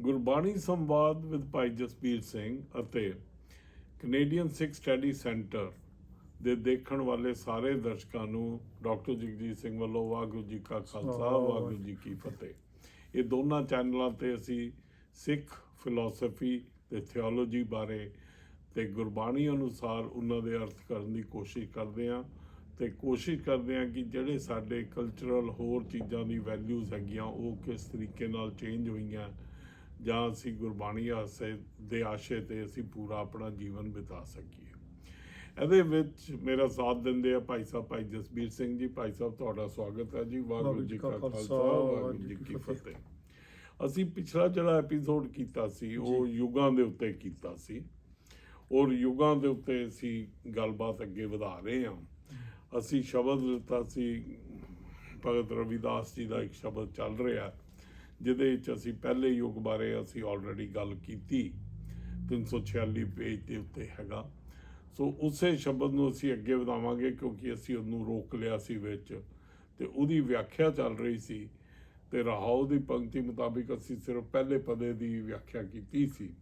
ਗੁਰਬਾਣੀ ਸੰਵਾਦ ਵਿਦ ਭਾਈ ਜਸਬੀਰ ਸਿੰਘ ਅਤੇ ਕੈਨੇਡੀਅਨ ਸਿੱਖ study centre ਦੇ ਦੇਖਣ ਵਾਲੇ ਸਾਰੇ ਦਰਸ਼ਕਾਂ ਨੂੰ ਡਾਕਟਰ ਜਗਜੀਤ ਸਿੰਘ ਵੱਲੋਂ ਵਾਹਿਗੁਰੂ ਜੀ ਕਾ ਖਾਲਸਾ ਵਾਹਿਗੁਰੂ ਜੀ ਕੀ ਫਤਿਹ। ਇਹ ਦੋਨਾਂ ਚੈਨਲਾਂ ਤੇ ਅਸੀਂ ਸਿੱਖ ਫਿਲਾਸਫੀ ਤੇ ਥਿਓਲੋਜੀ ਬਾਰੇ ਤੇ ਗੁਰਬਾਣੀ ਅਨੁਸਾਰ ਉਹਨਾਂ ਦੇ ਅਰਥ ਕਰਨ ਦੀ ਕੋਸ਼ਿਸ਼ ਕਰਦੇ ਹਾਂ ਤੇ ਕੋਸ਼ਿਸ਼ ਕਰਦੇ ਹਾਂ ਕਿ ਜਿਹੜੇ ਸਾਡੇ ਕਲਚਰਲ ਹੋਰ ਚੀਜ਼ਾਂ ਦੀ ਵੈਲਿਊਜ਼ ਹੈਗੀਆਂ ਉਹ ਕਿਸ ਤਰੀਕੇ ਨਾਲ ਚੇਂਜ ਹੋਈਆਂ ਜਾਂ ਅਸੀਂ ਗੁਰਬਾਣੀ ਆਸੇ ਦੇ ਆਸ਼ੇ ਤੇ ਅਸੀਂ ਪੂਰਾ ਆਪਣਾ ਜੀਵਨ ਬਿਤਾ ਸਕੀਏ। ਇਹਦੇ ਵਿੱਚ ਮੇਰਾ ਸਾਥ ਦਿੰਦੇ ਆ ਭਾਈ ਸਾਹਿਬ ਭਾਈ ਜਸਬੀਰ ਸਿੰਘ ਜੀ। ਭਾਈ ਸਾਹਿਬ ਤੁਹਾਡਾ ਸਵਾਗਤ ਹੈ ਜੀ। ਵਾਹਿਗੁਰੂ ਜੀ ਕਾ ਖਾਲਸਾ ਵਾਹਿਗੁਰੂ ਜੀ ਕੀ ਫਤਿਹ। ਅਸੀਂ ਪਿਛਲਾ ਜਿਹੜਾ ਐਪੀਸੋਡ ਕੀਤਾ ਸੀ ਉਹ ਯੁਗਾਂ ਦੇ ਉੱਤੇ ਕੀਤਾ ਸੀ। ਔਰ ਯੁਗਾਂ ਦੇ ਉੱਤੇ ਅਸੀਂ ਗੱਲਬਾਤ ਅੱਗੇ ਵਧਾ ਰਹੇ ਹਾਂ। ਅਸੀਂ ਸ਼ਬਦ ਲਿੱਤਾ ਸੀ। ਭਗਤ ਰਵਿਦਾਸ ਜੀ ਦਾ ਇੱਕ ਸ਼ਬਦ ਚੱਲ ਰਿਹਾ। ਜਿਹਦੇ ਵਿੱਚ ਅਸੀਂ ਪਹਿਲੇ ਯੁੱਗ ਬਾਰੇ ਅਸੀਂ ਆਲਰੇਡੀ ਗੱਲ ਕੀਤੀ 346 ਪੇਜ ਦੇ ਉੱਤੇ ਹੈਗਾ। ਸੋ ਉਸੇ ਸ਼ਬਦ ਨੂੰ ਅਸੀਂ ਅੱਗੇ ਵਧਾਵਾਂਗੇ ਕਿਉਂਕਿ ਅਸੀਂ ਉਹਨੂੰ ਰੋਕ ਲਿਆ ਸੀ ਵਿੱਚ। ਤੇ ਉਹਦੀ ਵਿਆਖਿਆ ਚੱਲ ਰਹੀ ਸੀ। ਤੇ ਰਹਾਉ ਦੀ ਪੰਕਤੀ ਮੁਤਾਬਿਕ ਅਸੀਂ ਸਿਰਫ ਪਹਿਲੇ ਪਦੇ ਦੀ ਵਿਆਖਿਆ ਕੀਤੀ ਸੀ।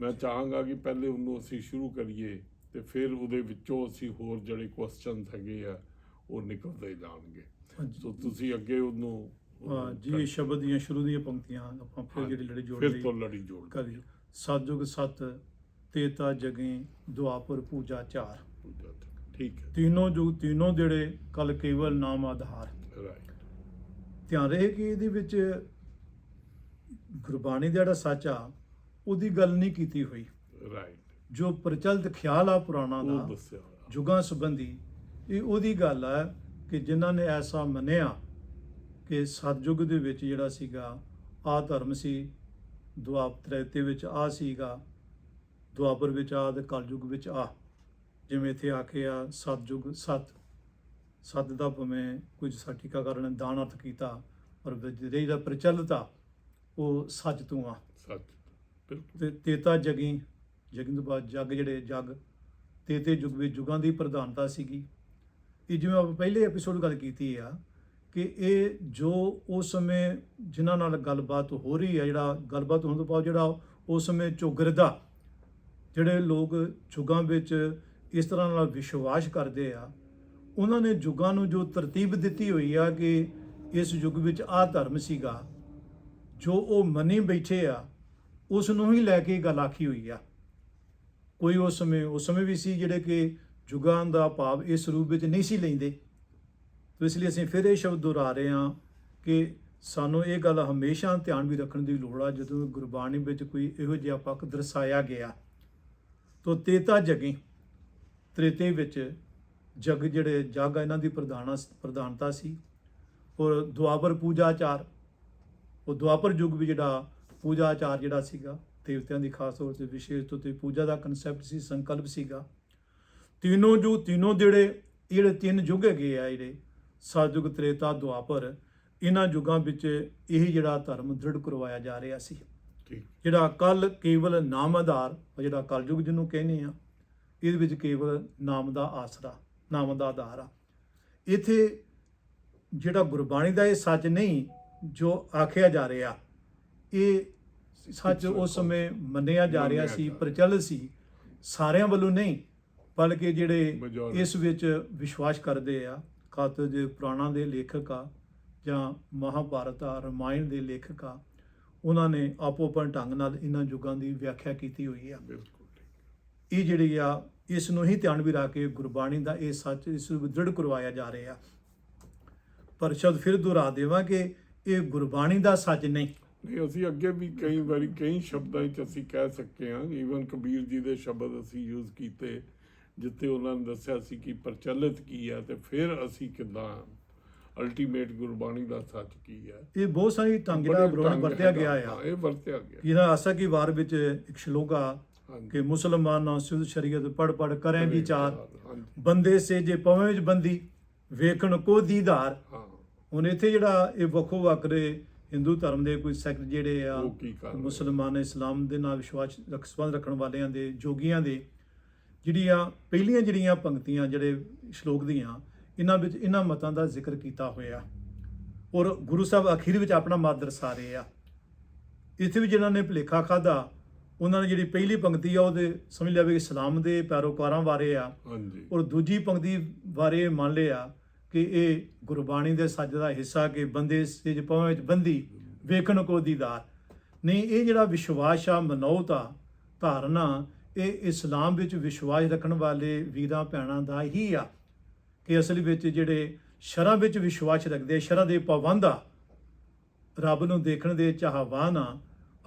ਮੈਂ ਚਾਹਾਂਗਾ ਕਿ ਪਹਿਲੇ ਉਹਨੂੰ ਅਸੀਂ ਸ਼ੁਰੂ ਕਰੀਏ ਤੇ ਫਿਰ ਉਹਦੇ ਵਿੱਚੋਂ ਅਸੀਂ ਹੋਰ ਜਿਹੜੇ ਕੁਐਸਚਨਸ ਹੈਗੇ ਆ ਉਹ ਨਿਕਲਦੇ ਜਾਣਗੇ। ਸੋ ਤੁਸੀਂ ਅੱਗੇ ਉਹਨੂੰ ਹਾਂ ਜੀ ਇਹ ਸ਼ਬਦ ਦੀਆਂ ਸ਼ੁਰੂ ਦੀਆਂ ਪੰਕਤੀਆਂ ਆਪਾਂ ਫਿਰ ਜਿਹੜੀ ਲੜੀ ਜੋੜ ਲਈ ਫਿਰ ਲੜੀ ਜੋੜ ਕਰੀ ਸਤਜੁਗ ਸਤ ਤੇਤਾ ਜਗੇ ਦੁਆਪੁਰ ਪੂਜਾ ਚਾਰ। ਠੀਕ ਹੈ। ਤਿੰਨੋਂ ਜੁਗ ਤਿੰਨੋਂ ਜਿਹੜੇ ਕਲ ਕੇਵਲ ਨਾਮ ਆਧਾਰ। ਧਿਆਨ ਰਹੇ ਕਿ ਇਹਦੇ ਵਿੱਚ ਗੁਰਬਾਣੀ ਦਾ ਜਿਹੜਾ ਸੱਚ ਆ ਉਹਦੀ ਗੱਲ ਨਹੀਂ ਕੀਤੀ ਹੋਈ। ਜੋ ਪ੍ਰਚਲਿਤ ਖਿਆਲ ਆ ਪੁਰਾਣਾ ਦਾ ਜੁਗਾਂ ਸੰਬੰਧੀ ਇਹ ਉਹਦੀ ਗੱਲ ਆ ਕਿ ਜਿਨ੍ਹਾਂ ਨੇ ਐਸਾ ਮੰਨਿਆ ਕਿ ਸਤਜੁਗ ਦੇ ਵਿੱਚ ਜਿਹੜਾ ਸੀਗਾ ਆ ਧਰਮ ਸੀ। ਦੁਆਪਰ ਤ੍ਰੇਤੇ ਵਿੱਚ ਆ ਸੀਗਾ ਦੁਆਪਰ ਵਿੱਚ ਆ ਤੇ ਕਲਯੁਗ ਵਿੱਚ ਆ ਜਿਵੇਂ ਇੱਥੇ ਆਖਿਆ ਸਤਜੁਗ ਸਤ ਸਤ ਦਾ ਭਵੇਂ ਕੁਝ ਸਾਟਿਕਾ ਕਰਨ ਦਾਨ ਅਰਥ ਕੀਤਾ ਪਰ ਜਿਹੜੀ ਦਾ ਪ੍ਰਚਲਿਤ ਆ ਉਹ ਸੱਚ ਤੋਂ ਆ। ਸੱਚ ਬਿਲਕੁਲ। ਤੇ ਤੇਤਾ ਜਗੀ ਜਗਿੰਦ ਤੋਂ ਬਾਅਦ ਜਗ ਜਿਹੜੇ ਜਗ ਤੇਤੇ ਯੁੱਗ ਵਿੱਚ ਯੁਗਾਂ ਦੀ ਪ੍ਰਧਾਨਤਾ ਸੀਗੀ। ਇਹ ਜਿਵੇਂ ਆਪਾਂ ਪਹਿਲੇ ਐਪੀਸੋਡ ਗੱਲ ਕੀਤੀ ਆ ਕਿ ਇਹ ਜੋ ਉਸ ਸਮੇਂ ਜਿਨ੍ਹਾਂ ਨਾਲ ਗੱਲਬਾਤ ਹੋ ਰਹੀ ਹੈ, ਜਿਹੜਾ ਗੱਲਬਾਤ ਹੋਣ ਤੋਂ ਬਾਅਦ ਜਿਹੜਾ ਉਸ ਸਮੇਂ ਚੁਗਰਦਾ, ਜਿਹੜੇ ਲੋਕ ਯੁਗਾਂ ਵਿੱਚ ਇਸ ਤਰ੍ਹਾਂ ਨਾਲ ਵਿਸ਼ਵਾਸ ਕਰਦੇ ਆ, ਉਹਨਾਂ ਨੇ ਯੁਗਾਂ ਨੂੰ ਜੋ ਤਰਤੀਬ ਦਿੱਤੀ ਹੋਈ ਆ ਕਿ ਇਸ ਯੁੱਗ ਵਿੱਚ ਆਹ ਧਰਮ ਸੀਗਾ, ਜੋ ਉਹ ਮੰਨੀ ਬੈਠੇ ਆ, ਉਸ ਨੂੰ ਹੀ ਲੈ ਕੇ ਗੱਲ ਆਖੀ ਹੋਈ ਆ। ਕੋਈ ਉਸ ਸਮੇਂ ਉਸ ਸਮੇਂ ਵੀ ਸੀ ਜਿਹੜੇ ਕਿ ਜੁਗਾਂ ਦਾ ਭਾਵ ਇਸ ਰੂਪ ਵਿੱਚ ਨਹੀਂ ਸੀ ਲੈਂਦੇ। ਤੋ ਇਸ ਲਈ ਅਸੀਂ ਫਿਰ ਇਹ ਸ਼ਬਦ ਦੁਹਰਾ ਰਹੇ ਹਾਂ ਕਿ ਸਾਨੂੰ ਇਹ ਗੱਲ ਹਮੇਸ਼ਾ ਧਿਆਨ ਵੀ ਰੱਖਣ ਦੀ ਲੋੜ ਆ, ਜਦੋਂ ਗੁਰਬਾਣੀ ਵਿੱਚ ਕੋਈ ਇਹੋ ਜਿਹਾ ਪੱਖ ਦਰਸਾਇਆ ਗਿਆ। ਤੋ ਤੇਤਾ ਜਗੀ, ਤ੍ਰੇਤੇ ਵਿੱਚ ਜਗ ਜਿਹੜੇ ਜਗ ਆ, ਇਹਨਾਂ ਦੀ ਪ੍ਰਧਾਨਾ ਪ੍ਰਧਾਨਤਾ ਸੀ। ਔਰ ਦੁਆਪਰ ਪੂਜਾਚਾਰ, ਉਹ ਦੁਆਪਰ ਯੁੱਗ ਵੀ ਜਿਹੜਾ ਪੂਜਾ ਆਚਾਰ ਜਿਹੜਾ ਸੀਗਾ, ਦੇਵਤਿਆਂ ਦੀ ਖਾਸ ਤੌਰ ਤੇ ਵਿਸ਼ੇਸ਼ ਤੌਰ ਤੇ ਪੂਜਾ ਦਾ ਕਨਸੈਪਟ ਸੀ, ਸੰਕਲਪ ਸੀਗਾ। ਤਿੰਨੋਂ ਜੋ ਤਿੰਨੋਂ ਜਿਹੜੇ ਜਿਹੜੇ ਤਿੰਨ ਯੁੱਗ ਹੈਗੇ ਆ ਜਿਹੜੇ ਸਤਯੁਗ ਤ੍ਰੇਤਾ ਦੁਆਪਰ ਇਹਨਾਂ ਯੁੱਗਾਂ ਵਿੱਚ ਇਹ ਜਿਹੜਾ ਧਰਮ ਦ੍ਰਿੜ ਕਰਵਾਇਆ ਜਾ ਰਿਹਾ ਸੀ। ਜਿਹੜਾ ਕੱਲ ਕੇਵਲ ਨਾਮ ਆਧਾਰ ਜਿਹੜਾ ਕਲਯੁਗ ਜਿਹਨੂੰ ਕਹਿੰਦੇ ਆ ਇਹਦੇ ਵਿੱਚ ਕੇਵਲ ਨਾਮ ਦਾ ਆਸਰਾ ਨਾਮ ਦਾ ਆਧਾਰ ਆ। ਇਥੇ ਜਿਹੜਾ ਗੁਰਬਾਣੀ ਦਾ ਇਹ ਸੱਚ ਨਹੀਂ ਜੋ ਆਖਿਆ ਜਾ ਰਿਹਾ ਇਹ ਸੱਚ ਉਸ ਸਮੇਂ ਮੰਨਿਆ ਜਾ ਰਿਹਾ ਸੀ ਪ੍ਰਚਲਿਤ ਸੀ। ਸਾਰਿਆਂ ਵੱਲੋਂ ਨਹੀਂ ਬਲਕਿ ਜਿਹੜੇ। ਇਸ ਵਿੱਚ ਵਿਸ਼ਵਾਸ ਕਰਦੇ ਆ ਖਾਤਰ ਜੇ ਪੁਰਾਣਾ ਦੇ ਲੇਖਕ ਆ ਜਾਂ ਮਹਾਭਾਰਤ ਆ ਰਮਾਇਣ ਦੇ ਲੇਖਕ ਆ ਉਹਨਾਂ ਨੇ ਆਪੋ ਆਪਣੇ ਢੰਗ ਨਾਲ ਇਹਨਾਂ ਯੁੱਗਾਂ ਦੀ ਵਿਆਖਿਆ ਕੀਤੀ ਹੋਈ ਆ। ਬਿਲਕੁਲ। ਇਹ ਜਿਹੜੀ ਆ ਇਸ ਨੂੰ ਹੀ ਧਿਆਨ ਵੀ ਰੱਖ ਕੇ ਗੁਰਬਾਣੀ ਦਾ ਇਹ ਸੱਚ ਇਸ ਨੂੰ ਦ੍ਰਿੜ ਕਰਵਾਇਆ ਜਾ ਰਿਹਾ। ਪਰ ਸ਼ਬਦ ਫਿਰ ਦੁਹਰਾ ਦੇਵਾਂ ਕਿ ਇਹ ਗੁਰਬਾਣੀ ਦਾ ਸੱਚ ਨਹੀਂ। ਨਹੀਂ ਅਸੀਂ ਅੱਗੇ ਵੀ ਕਈ ਵਾਰੀ ਕਈ ਸ਼ਬਦਾਂ ਵਿੱਚ ਅਸੀਂ ਕਹਿ ਸਕਦੇ ਹਾਂ ਈਵਨ ਕਬੀਰ ਜੀ ਦੇ ਸ਼ਬਦ ਅਸੀਂ ਯੂਜ਼ ਕੀਤੇ। ਜਿੱਥੇ ਉਹਨਾਂ ਨੇ ਦੱਸਿਆ ਸੀ ਕਿ ਪ੍ਰਚਲਿਤ ਕੀ ਹੈ ਤੇ ਫਿਰ ਅਸੀਂ ਕਿਦਾਂ ਅਲਟੀਮੇਟ ਗੁਰਬਾਣੀ ਦਾ ਸੱਚ ਕੀ ਹੈ ਇਹ ਬਹੁਤ ਸਾਰੀ ਬੜੇ ਬਰੋਣ ਵਰਤਿਆ। ਗਿਆ ਆ। ਇਹ ਵਰਤਿਆ ਗਿਆ। ਜਿਹਦਾ ਆਸਾ ਕੀ ਵਾਰ ਵਿੱਚ ਇੱਕ ਸ਼ਲੋਕ ਆ ਹਾਂਜੀ। ਕਿ ਮੁਸਲਮਾਨਾਂ ਸੁਧ ਸ਼ਰੀਅਤ ਪੜ ਪੜ ਕਰੇ ਵਿਚਾਰ। ਬੰਦੇ ਸੇ ਜੇ ਪਵੇਂ ਬੰਦੀ ਵੇਖਣ ਕੋ ਦੀਦਾਰ। ਹੁਣ ਇੱਥੇ ਜਿਹੜਾ ਇਹ ਵੱਖੋ ਵੱਖਰੇ ਹਿੰਦੂ ਧਰਮ ਦੇ ਕੋਈ ਸੈਕਟ ਜਿਹੜੇ ਆ? ਮੁਸਲਮਾਨ ਇਸਲਾਮ ਦੇ ਨਾਲ ਵਿਸ਼ਵਾਸ ਰੱਖ ਸੰਬੰਧ ਰੱਖਣ ਵਾਲਿਆਂ ਦੇ ਜੋਗੀਆਂ ਦੇ ਜਿਹੜੀਆਂ ਪਹਿਲੀਆਂ ਜਿਹੜੀਆਂ ਪੰਕਤੀਆਂ ਜਿਹੜੇ ਸ਼ਲੋਕ ਦੀਆਂ ਇਹਨਾਂ ਵਿੱਚ ਇਹਨਾਂ ਮਤਾਂ ਦਾ ਜ਼ਿਕਰ ਕੀਤਾ ਹੋਇਆ। ਔਰ ਗੁਰੂ ਸਾਹਿਬ ਅਖੀਰ ਵਿੱਚ ਆਪਣਾ ਮਤ ਦਰਸਾ ਰਹੇ ਆ। ਇੱਥੇ ਵੀ ਜਿਨ੍ਹਾਂ ਨੇ ਭੁਲੇਖਾ ਖਾਦਾ ਉਹਨਾਂ ਨੇ ਜਿਹੜੀ ਪਹਿਲੀ ਪੰਕਤੀ ਆ ਉਹਦੇ ਸਮਝ ਲਿਆ ਵੀ ਇਸਲਾਮ ਦੇ ਪੈਰੋਕਾਰਾਂ ਬਾਰੇ ਆ। ਹਾਂਜੀ। ਔਰ ਦੂਜੀ ਪੰਕਤੀ ਬਾਰੇ ਮੰਨ ਲਿਆ ਕਿ ਇਹ ਗੁਰਬਾਣੀ ਦੇ ਸੱਚ ਦਾ ਹਿੱਸਾ ਕਿ ਬੰਦੇ ਸਿਜ ਪਵੇਂ ਵਿੱਚ ਬੰਦੀ ਵੇਖਣ ਕੋ ਦੀਦਾਰ। ਨਹੀਂ ਇਹ ਜਿਹੜਾ ਵਿਸ਼ਵਾਸ ਆ ਮਨੌਤ ਆ ਧਾਰਨਾ ਇਹ ਇਸਲਾਮ ਵਿੱਚ ਵਿਸ਼ਵਾਸ ਰੱਖਣ ਵਾਲੇ ਵੀਰਾਂ ਭੈਣਾਂ ਦਾ ਹੀ ਆ ਕਿ ਅਸਲ ਵਿੱਚ ਜਿਹੜੇ ਸ਼ਰਾਂ ਵਿੱਚ ਵਿਸ਼ਵਾਸ ਰੱਖਦੇ ਸ਼ਰਾਂ ਦੇ ਪਾਬੰਦ ਆ ਰੱਬ ਨੂੰ ਦੇਖਣ ਦੇ ਚਾਹਵਾਨ ਆ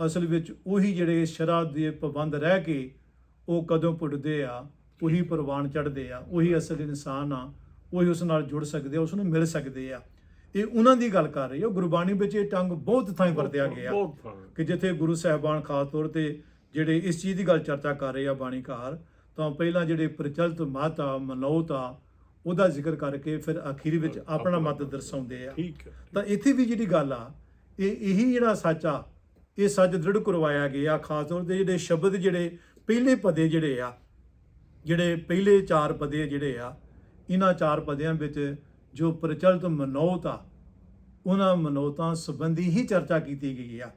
ਅਸਲ ਵਿੱਚ ਉਹੀ ਜਿਹੜੇ ਸ਼ਰਾਂ ਦੇ ਪਾਬੰਦ ਰਹਿ ਕੇ ਉਹ ਕਦੋਂ ਪੁੱਟਦੇ ਆ ਉਹੀ ਪ੍ਰਵਾਨ ਚੜ੍ਹਦੇ ਆ ਉਹੀ ਅਸਲ ਇਨਸਾਨ ਆ ਉਹੀ ਉਸ ਨਾਲ ਜੁੜ ਸਕਦੇ ਆ ਉਸ ਨੂੰ ਮਿਲ ਸਕਦੇ ਆ। ਇਹ ਉਹਨਾਂ ਦੀ ਗੱਲ ਕਰ ਰਹੀ ਆ। ਗੁਰਬਾਣੀ ਵਿੱਚ ਇਹ ਟੰਗ ਬਹੁਤ ਥਾਂ ਵਰਤਿਆ ਗਿਆ ਕਿ ਜਿੱਥੇ ਗੁਰੂ ਸਾਹਿਬਾਨ ਖਾਸ ਤੌਰ ਤੇ ਜਿਹੜੇ ਇਸ ਚੀਜ਼ ਦੀ ਗੱਲ ਚਰਚਾ ਕਰ ਰਹੇ ਆ ਬਾਣੀਕਾਰ ਤਾਂ ਪਹਿਲਾਂ ਜਿਹੜੇ ਪ੍ਰਚਲਿਤ ਮਤ ਆ ਮਨੌਤ ਆ ਉਹਦਾ ਜ਼ਿਕਰ ਕਰਕੇ ਫਿਰ ਅਖੀਰ ਵਿੱਚ ਆਪਣਾ ਮਤ ਦਰਸਾਉਂਦੇ ਆ। ਤਾਂ ਇੱਥੇ ਵੀ ਜਿਹੜੀ ਗੱਲ ਆ ਇਹ ਇਹੀ ਜਿਹੜਾ ਸੱਚ ਆ ਇਹ ਸੱਚ ਦ੍ਰਿੜ ਕਰਵਾਇਆ ਗਿਆ ਖਾਸ ਤੌਰ ਤੇ ਜਿਹੜੇ ਸ਼ਬਦ ਜਿਹੜੇ ਪਹਿਲੇ ਪਦੇ ਜਿਹੜੇ ਆ ਜਿਹੜੇ ਪਹਿਲੇ ਚਾਰ ਪਦੇ ਜਿਹੜੇ ਆ ਇਹਨਾਂ ਚਾਰ ਪਦਿਆਂ ਵਿੱਚ ਜੋ ਪ੍ਰਚਲਿਤ ਮਨੌਤ ਆ ਉਹਨਾਂ ਮਨੌਤਾਂ ਸੰਬੰਧੀ ਹੀ ਚਰਚਾ ਕੀਤੀ ਗਈ ਆ।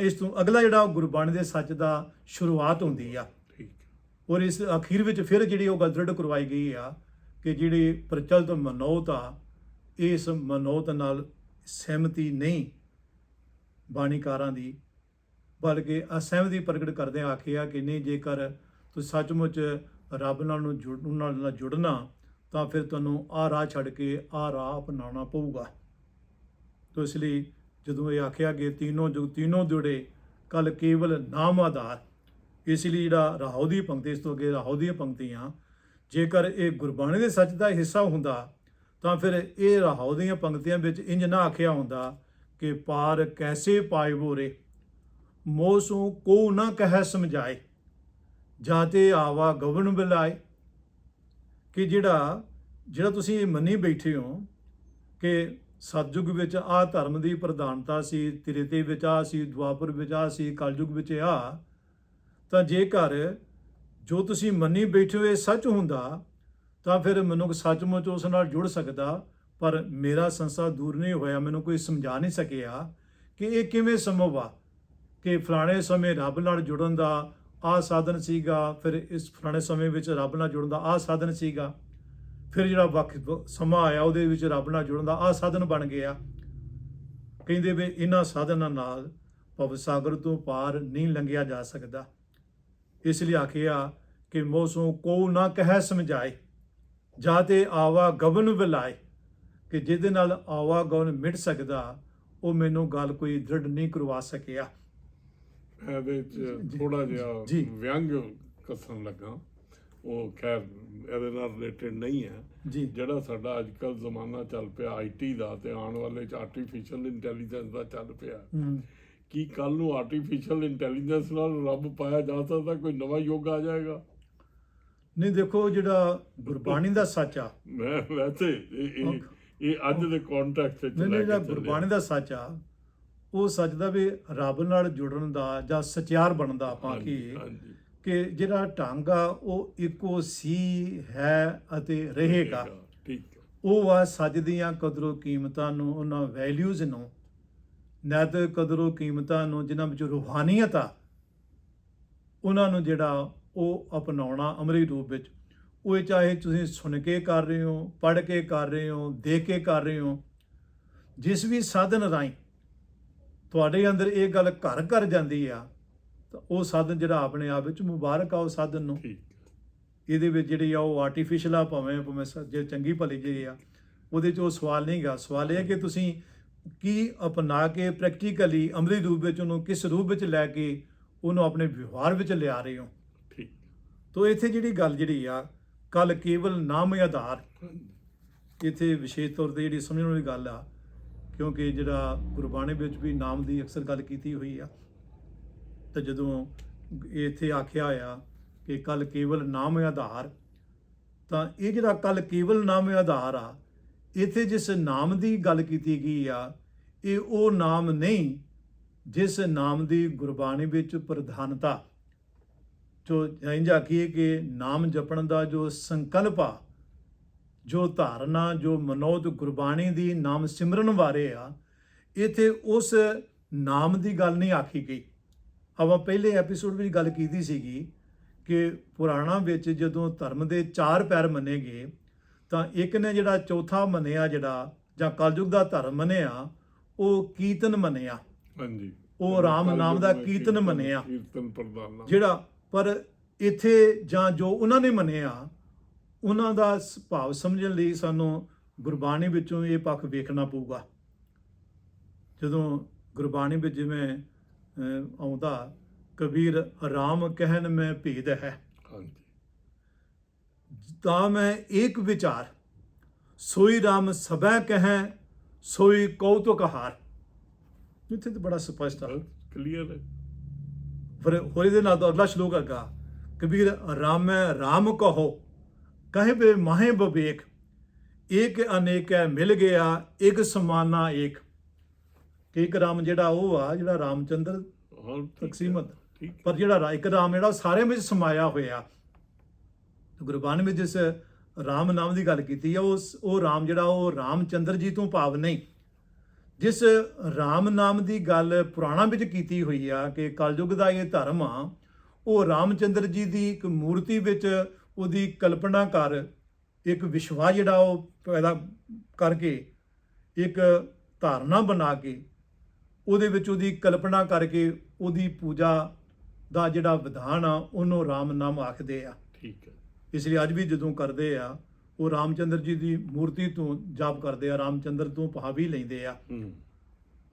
ਇਸ ਤੋਂ ਅਗਲਾ ਜਿਹੜਾ ਗੁਰਬਾਣੀ ਦੇ ਸੱਚ ਦਾ ਸ਼ੁਰੂਆਤ ਹੁੰਦੀ ਆ। ਠੀਕ ਔਰ ਇਸ ਅਖੀਰ ਵਿੱਚ ਫਿਰ ਜਿਹੜੀ ਉਹ ਗੱਲ ਦ੍ਰਿੜ ਕਰਵਾਈ ਗਈ ਆ ਕਿ ਜਿਹੜੀ ਪ੍ਰਚਲਿਤ ਮਨੌਤ ਆ ਇਸ ਮਨੌਤ ਨਾਲ ਸਹਿਮਤੀ ਨਹੀਂ ਬਾਣੀਕਾਰਾਂ ਦੀ ਬਲਕਿ ਅਸਹਿਮਤੀ ਪ੍ਰਗਟ ਕਰਦੇ ਆਖਿਆ ਕਿ ਨਹੀਂ ਜੇਕਰ ਤੁਸੀਂ ਸੱਚਮੁੱਚ ਰੱਬ ਨਾਲ ਨੂੰ ਜੁੜਨ ਨਾਲ ਨਾਲ ਜੁੜਨਾ ਤਾਂ ਫਿਰ ਤੁਹਾਨੂੰ ਆਹ ਰਾਹ ਛੱਡ ਕੇ ਆਹ ਰਾਹ ਅਪਣਾਉਣਾ ਪਊਗਾ। ਤੋ ਇਸ ਲਈ ਜਦੋਂ ਇਹ ਆਖਿਆ ਕਿ ਤੀਨੋਂ ਜੋ, ਤੀਨੋਂ ਜੁੜੇ ਕਲ ਕੇਵਲ ਨਾਮ ਆਧਾਰ। ਇਸ ਲਈ ਜਿਹੜਾ ਰਾਹੋ ਦੀ ਪੰਕਤੀ, ਇਸ ਤੋਂ ਅੱਗੇ ਰਾਹੋ ਦੀਆਂ ਪੰਕਤੀਆਂ, ਜੇਕਰ ਇਹ ਗੁਰਬਾਣੀ ਦੇ ਸੱਚ ਦਾ ਹਿੱਸਾ ਹੁੰਦਾ, ਤਾਂ ਫਿਰ ਇਹ ਰਾਹੋ ਦੀਆਂ ਪੰਕਤੀਆਂ ਵਿੱਚ ਇੰਜ ਨਾ ਆਖਿਆ ਹੁੰਦਾ ਕਿ ਪਾਰ ਕੈਸੇ ਪਾਇਬੋ ਰੇ ਮੋਸੂ ਕੋ ਨਾ ਕਹਿ ਸਮਝਾਏ ਜਾਤੇ ਆਵਾ ਗਵਨ ਬਿਲਾਏ। ਕਿ ਜਿਹੜਾ ਜਿਹੜਾ ਤੁਸੀਂ ਇਹ ਮੰਨੀ ਬੈਠੇ ਹੋ ਕਿ ਸਤਜੁਗ ਵਿੱਚ ਆ ਧਰਮ ਦੀ ਪ੍ਰਧਾਨਤਾ ਸੀ, ਤ੍ਰਿਤੇ ਵਿੱਚ ਆ ਸੀ, ਦੁਆਪਰ ਵਿੱਚ ਆ ਸੀ, ਕਲਯੁਗ ਵਿੱਚ ਆ ਤਾਂ ਜੇਕਰ ਜੋ ਤੁਸੀਂ ਮੰਨੀ ਬੈਠੇ ਹੋ ਇਹ ਸੱਚ ਹੁੰਦਾ, ਤਾਂ ਫਿਰ ਮਨੁੱਖ ਸੱਚਮੁੱਚ ਉਸ ਨਾਲ ਜੁੜ ਸਕਦਾ, ਪਰ ਮੇਰਾ ਸੰਸਾਰ ਦੂਰ ਨਹੀਂ ਹੋਇਆ, ਮੈਨੂੰ ਕੋਈ ਸਮਝਾ ਨਹੀਂ ਸਕਿਆ ਕਿ ਇਹ ਕਿਵੇਂ ਸੰਭਵ ਆ ਕਿ ਫਲਾਣੇ ਸਮੇਂ ਰੱਬ ਨਾਲ ਜੁੜਨ ਦਾ ਆਹ ਸਾਧਨ ਸੀਗਾ, ਫਿਰ ਇਸ ਫਲਾਣੇ ਸਮੇਂ ਵਿੱਚ ਰੱਬ ਨਾਲ ਜੁੜਨ ਦਾ ਆਹ ਸਾਧਨ ਸੀਗਾ। ਫਿਰ ਜਿਹੜਾ ਵਕਤ ਸਮਾਂ ਆਇਆ ਉਹਦੇ ਵਿੱਚ ਰੱਬ ਨਾਲ ਜੁੜਨ ਦਾ ਆਹ ਸਾਧਨ ਬਣ ਗਿਆ। ਕਹਿੰਦੇ ਵੀ ਇਹਨਾਂ ਸਾਧਨਾਂ ਨਾਲ ਭਵ ਸਾਗਰ ਤੋਂ ਪਾਰ ਨਹੀਂ ਲੰਘਿਆ ਜਾ ਸਕਦਾ। ਇਸ ਲਈ ਆਖਿਆ ਕਿ ਮੋਸੋਂ ਕੋ ਨਾ ਕਹਿ ਸਮਝਾਏ ਜਾਤੇ ਆਵਾ ਗਵਨ ਵਿਲਾਏ ਕਿ ਜਿਹਦੇ ਨਾਲ ਆਵਾ ਗਵਨ ਮਿਟ ਸਕਦਾ ਉਹ ਮੈਨੂੰ ਗੱਲ ਕੋਈ ਦ੍ਰਿੜ ਨਹੀਂ ਕਰਵਾ ਸਕਿਆ। ਇਹਦੇ ਚ ਥੋੜਾ ਜਿਹਾ ਜੀ। ਵਿਅੰਗ ਕਸਣ ਲੱਗਾ। ਉਹ ਖੈਰ ਇਹਦੇ ਨਾਲ ਰਿਲੇਟਡ ਨਹੀਂ ਹੈ। ਜੀ। ਜਿਹੜਾ ਸਾਡਾ ਅੱਜ ਕੱਲ ਜ਼ਮਾਨਾ ਚੱਲ ਪਿਆ ਆਈਟੀ ਦਾ ਤੇ ਆਉਣ ਵਾਲੇ ਚ ਆਰਟੀਫੀਸ਼ੀਅਲ ਇੰਟੈਲੀਜੈਂਸ ਦਾ ਚੱਲ ਪਿਆ। ਕੀ ਕੱਲ ਨੂੰ ਆਰਟੀਫੀਸ਼ੀਅਲ ਇੰਟੈਲੀਜੈਂਸ ਨਾਲ ਰੱਬ ਪਾਇਆ ਜਾ ਸਕਦਾ? ਕੋਈ ਨਵਾਂ ਯੁੱਗ ਆ ਜਾਏਗਾ? ਨਹੀਂ ਦੇਖੋ ਜਿਹੜਾ ਗੁਰਬਾਣੀ ਦਾ ਸੱਚ ਆ। ਮੈਂ ਵੈਸੇ ਇਹ ਇਹ- ਅੱਜ ਦੇ ਕੰਟੈਕਸਟ ਵਿੱਚ ਨਹੀਂ ਜਿਹੜਾ। ਗੁਰਬਾਣੀ ਦਾ ਸੱਚ ਆ ਉਹ ਸੱਚ ਦਾ ਵੀ ਰੱਬ ਨਾਲ ਜੁੜਨ ਦਾ ਜਾਂ ਸਚਿਆਰ ਬਣਨ ਦਾ ਆਪਾਂ ਕੀ ਹਾਂਜੀ। ਕਿ ਜਿਹੜਾ ਢੰਗ ਆ ਉਹ ਇੱਕੋ ਸੀ ਹੈ ਅਤੇ ਰਹੇਗਾ। ਠੀਕ ਉਹ ਆ ਸੱਚ ਦੀਆਂ ਕਦਰੋ ਕੀਮਤਾਂ ਨੂੰ ਉਹਨਾਂ ਵੈਲਿਊਜ਼ ਨੂੰ ਨੈਤਿਕ ਕਦਰੋ ਕੀਮਤਾਂ ਨੂੰ ਜਿਨ੍ਹਾਂ ਵਿੱਚ ਰੂਹਾਨੀਅਤ ਆ ਉਹਨਾਂ ਨੂੰ ਜਿਹੜਾ ਉਹ ਅਪਣਾਉਣਾ ਅਮਰੀ ਰੂਪ ਵਿੱਚ। ਉਹ ਚਾਹੇ ਤੁਸੀਂ ਸੁਣ ਕੇ ਕਰ ਰਹੇ ਹੋ ਪੜ੍ਹ ਕੇ ਕਰ ਰਹੇ ਹੋ ਦੇਖ ਕੇ ਕਰ ਰਹੇ ਹੋ ਜਿਸ ਵੀ ਸਾਧਨ ਰਾਹੀਂ ਤੁਹਾਡੇ ਅੰਦਰ ਇਹ ਗੱਲ ਘਰ ਘਰ ਜਾਂਦੀ ਆ ਤਾਂ ਉਹ ਸਾਧਨ ਜਿਹੜਾ ਆਪਣੇ ਆਪ ਵਿੱਚ ਮੁਬਾਰਕ ਆ ਉਹ ਸਾਧਨ ਨੂੰ। ਇਹਦੇ ਵਿੱਚ ਜਿਹੜੀ ਆ ਉਹ ਆਰਟੀਫੀਸ਼ੀਅਲ ਆ ਭਾਵੇਂ ਭਾਵੇਂ ਜੇ ਚੰਗੀ ਭਲੀ ਜਿਹੀ ਆ ਉਹਦੇ 'ਚ ਉਹ ਸਵਾਲ ਨਹੀਂਗਾ ਸਵਾਲ ਇਹ ਹੈ ਕਿ ਤੁਸੀਂ ਕੀ ਅਪਣਾ ਕੇ ਪ੍ਰੈਕਟੀਕਲੀ ਅਮਲੀ ਰੂਪ ਵਿੱਚ ਉਹਨੂੰ ਕਿਸ ਰੂਪ ਵਿੱਚ ਲੈ ਕੇ ਉਹਨੂੰ ਆਪਣੇ ਵਿਵਹਾਰ ਵਿੱਚ ਲਿਆ ਰਹੇ ਹੋ? ਠੀਕ। ਤੋ ਇੱਥੇ ਜਿਹੜੀ ਗੱਲ ਜਿਹੜੀ ਆ ਕੱਲ ਕੇਵਲ ਨਾਮ ਆਧਾਰ। ਇੱਥੇ ਵਿਸ਼ੇਸ਼ ਤੌਰ ਤੇ ਜਿਹੜੀ ਸਮਝਣ ਵਾਲੀ ਗੱਲ ਆ ਕਿਉਂਕਿ ਜਿਹੜਾ ਗੁਰਬਾਣੀ ਵਿੱਚ ਵੀ ਨਾਮ ਦੀ ਅਕਸਰ ਗੱਲ ਕੀਤੀ ਹੋਈ ਆ ਤਾਂ ਜਦੋਂ ਇੱਥੇ ਆਖਿਆ ਹੋਇਆ ਕਿ ਕੱਲ ਕੇਵਲ ਨਾਮ ਆਧਾਰ, ਤਾਂ ਇਹ ਜਿਹੜਾ ਕੱਲ ਕੇਵਲ ਨਾਮ ਆਧਾਰ ਆ, ਇੱਥੇ ਜਿਸ ਨਾਮ ਦੀ ਗੱਲ ਕੀਤੀ ਗਈ ਆ, ਇਹ ਉਹ ਨਾਮ ਨਹੀਂ ਜਿਸ ਨਾਮ ਦੀ ਗੁਰਬਾਣੀ ਵਿੱਚ ਪ੍ਰਧਾਨਤਾ। ਜੋ ਇੰਜ ਆਖੀਏ ਕਿ ਨਾਮ ਜਪਣ ਦਾ ਜੋ ਸੰਕਲਪ ਆ, ਜੋ ਧਾਰਨਾ, ਜੋ ਮਨੋਦ ਗੁਰਬਾਣੀ ਦੀ ਨਾਮ ਸਿਮਰਨ ਬਾਰੇ ਆ, ਇਥੇ ਉਸ ਨਾਮ ਦੀ ਗੱਲ ਨਹੀਂ ਆਖੀ ਗਈ। ਆਪਾਂ ਪਹਿਲੇ ਐਪੀਸੋਡ ਵਿੱਚ ਗੱਲ ਕੀਤੀ ਸੀਗੀ ਕਿ ਪੁਰਾਣਾ ਵਿੱਚ ਜਦੋਂ ਧਰਮ ਦੇ ਚਾਰ ਪੈਰ ਮੰਨੇ ਗਏ ਤਾਂ ਇੱਕ ਨੇ ਜਿਹੜਾ ਚੌਥਾ ਮੰਨਿਆ ਜਿਹੜਾ ਜਾਂ ਕਲਯੁਗ ਦਾ ਧਰਮ ਮੰਨਿਆ ਉਹ ਕੀਰਤਨ ਮੰਨਿਆ। ਹਾਂਜੀ। ਉਹ ਰਾਮ ਨਾਮ ਦਾ ਕੀਰਤਨ ਮੰਨਿਆ। ਕੀਰਤਨ ਪ੍ਰਧਾਨਾ ਜਿਹੜਾ ਪਰ ਇੱਥੇ ਜਾਂ ਜੋ ਉਹਨਾਂ ਨੇ ਮੰਨਿਆ ਉਹਨਾਂ ਦਾ ਭਾਵ ਸਮਝਣ ਲਈ ਸਾਨੂੰ ਗੁਰਬਾਣੀ ਵਿੱਚੋਂ ਇਹ ਪੱਖ ਵੇਖਣਾ ਪਊਗਾ। ਜਦੋਂ ਗੁਰਬਾਣੀ ਵਿੱਚ ਜਿਵੇਂ ਆਉਂਦਾ ਕਬੀਰ ਰਾਮ ਕਹਿਨ ਮੈਂ ਭੇਦ ਹੈ। ਹਾਂਜੀ। ਤਾਂ ਮੈਂ ਏਕ ਵਿਚਾਰ ਸੋਈ ਰਾਮ ਸਭੈ ਕਹੈ ਸੋਈ ਕਉਤੁਕ ਹਾਰ। ਇੱਥੇ ਤਾਂ ਬੜਾ ਸਪਸ਼ਟ ਆ। ਕਲੀਅਰ ਹੈ। ਫਿਰ ਹੋਰ ਇਹਦੇ ਨਾਲ ਤਾਂ ਅਗਲਾ ਸ਼ਲੋਕ ਹੈਗਾ ਕਬੀਰ ਰਾਮੈ ਰਾਮ ਕਹੋ ਕਹੇ ਬੇ ਮਾਹੇ ਬਵੇਕ ਏਕ ਅਨੇਕੈ ਮਿਲ ਗਿਆ ਇੱਕ ਸਮਾਨਾ ਏਕ। ਕਿ ਇੱਕ ਰਾਮ ਜਿਹੜਾ ਉਹ ਆ ਜਿਹੜਾ ਰਾਮਚੰਦਰ ਹਾਂ ਤਕਸੀਮਤ। ਪਰ ਜਿਹੜਾ ਰਾ- ਇੱਕ ਰਾਮ ਜਿਹੜਾ ਉਹ ਸਾਰਿਆਂ ਵਿੱਚ ਸਮਾਇਆ ਹੋਇਆ। ਗੁਰਬਾਣੀ ਵਿੱਚ ਜਿਸ ਰਾਮ ਨਾਮ ਦੀ ਗੱਲ ਕੀਤੀ ਆ ਉਸ ਉਹ ਰਾਮ ਜਿਹੜਾ ਉਹ ਰਾਮਚੰਦਰ ਜੀ ਤੋਂ ਭਾਵ ਨਹੀਂ। ਜਿਸ ਰਾਮ ਨਾਮ ਦੀ ਗੱਲ ਪੁਰਾਣਾ ਵਿੱਚ ਕੀਤੀ ਹੋਈ ਆ ਕਿ ਕਲਯੁਗ ਦਾ ਇਹ ਧਰਮ ਆ ਉਹ ਰਾਮਚੰਦਰ ਜੀ ਦੀ ਇੱਕ ਮੂਰਤੀ ਵਿੱਚ ਉਹਦੀ ਕਲਪਨਾ ਕਰ ਇੱਕ ਵਿਸ਼ਵਾਸ ਜਿਹੜਾ ਉਹ ਪੈਦਾ ਕਰਕੇ ਇੱਕ ਧਾਰਨਾ ਬਣਾ ਕੇ ਉਹਦੇ ਵਿੱਚ ਉਹਦੀ ਕਲਪਨਾ ਕਰਕੇ ਉਹਦੀ ਪੂਜਾ ਦਾ ਜਿਹੜਾ ਵਿਧਾਨ ਆ ਉਹਨੂੰ ਰਾਮ ਨਾਮ ਆਖਦੇ ਆ। ਠੀਕ ਹੈ। ਇਸ ਲਈ ਅੱਜ ਵੀ ਜਦੋਂ ਕਰਦੇ ਆ ਉਹ ਰਾਮਚੰਦਰ ਜੀ ਦੀ ਮੂਰਤੀ ਤੋਂ ਜਾਪ ਕਰਦੇ ਆ ਰਾਮਚੰਦਰ ਤੋਂ ਭਾਵੀ ਲੈਂਦੇ ਆ।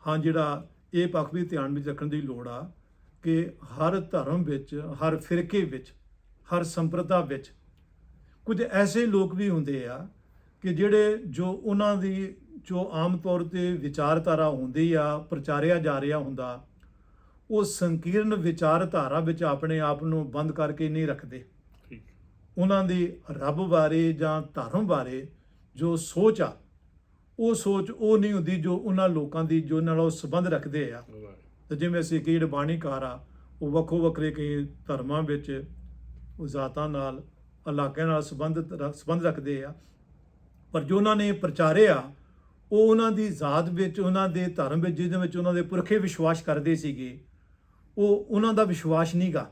ਹਾਂ। ਜਿਹੜਾ ਇਹ ਪੱਖ ਵੀ ਧਿਆਨ ਵਿੱਚ ਰੱਖਣ ਦੀ ਲੋੜ ਆ ਕਿ ਹਰ ਧਰਮ ਵਿੱਚ ਹਰ ਫਿਰਕੇ ਵਿੱਚ ਹਰ ਸੰਪਰਦਾ ਵਿੱਚ ਕੁਝ ਐਸੇ ਲੋਕ ਵੀ ਹੁੰਦੇ ਆ ਕਿ ਜਿਹੜੇ ਜੋ ਉਹਨਾਂ ਦੀ ਜੋ ਆਮ ਤੌਰ ਤੇ ਵਿਚਾਰਧਾਰਾ ਹੁੰਦੀ ਆ ਪ੍ਰਚਾਰਿਆ ਜਾ ਰਿਹਾ ਹੁੰਦਾ ਉਹ ਸੰਕੀਰਣ ਵਿਚਾਰਧਾਰਾ ਵਿੱਚ ਆਪਣੇ ਆਪ ਨੂੰ ਬੰਦ ਕਰਕੇ ਨਹੀਂ ਰੱਖਦੇ। ਉਹਨਾਂ ਦੀ ਰੱਬ ਬਾਰੇ ਜਾਂ ਧਰਮ ਬਾਰੇ ਜੋ ਸੋਚ ਆ ਉਹ ਸੋਚ ਉਹ ਨਹੀਂ ਹੁੰਦੀ ਜੋ ਉਹਨਾਂ ਲੋਕਾਂ ਦੀ ਜੋ ਨਾਲ ਉਹ ਸੰਬੰਧ ਰੱਖਦੇ ਆ. ਤੇ ਜਿਵੇਂ ਅਸੀਂ ਕਈ ਜਿਹੜੇ ਬਾਣੀਕਾਰ ਆ ਉਹ ਵੱਖੋ ਵੱਖਰੇ ਕਈ ਧਰਮਾਂ ਵਿੱਚ ਉਹ ਜ਼ਾਤਾਂ ਨਾਲ ਇਲਾਕਿਆਂ ਨਾਲ ਸੰਬੰਧਿਤ ਸੰਬੰਧ ਰੱਖਦੇ ਆ ਪਰ ਜੋ ਉਹਨਾਂ ਨੇ ਪ੍ਰਚਾਰਿਆ ਉਹ ਉਹਨਾਂ ਦੀ ਜ਼ਾਤ ਵਿੱਚ ਉਹਨਾਂ ਦੇ ਧਰਮ ਵਿੱਚ ਜਿਹਦੇ ਵਿੱਚ ਉਹਨਾਂ ਦੇ ਪੁਰਖੇ ਵਿਸ਼ਵਾਸ ਕਰਦੇ ਸੀਗੇ ਉਹ ਉਹਨਾਂ ਦਾ ਵਿਸ਼ਵਾਸ ਨਹੀਂਗਾ।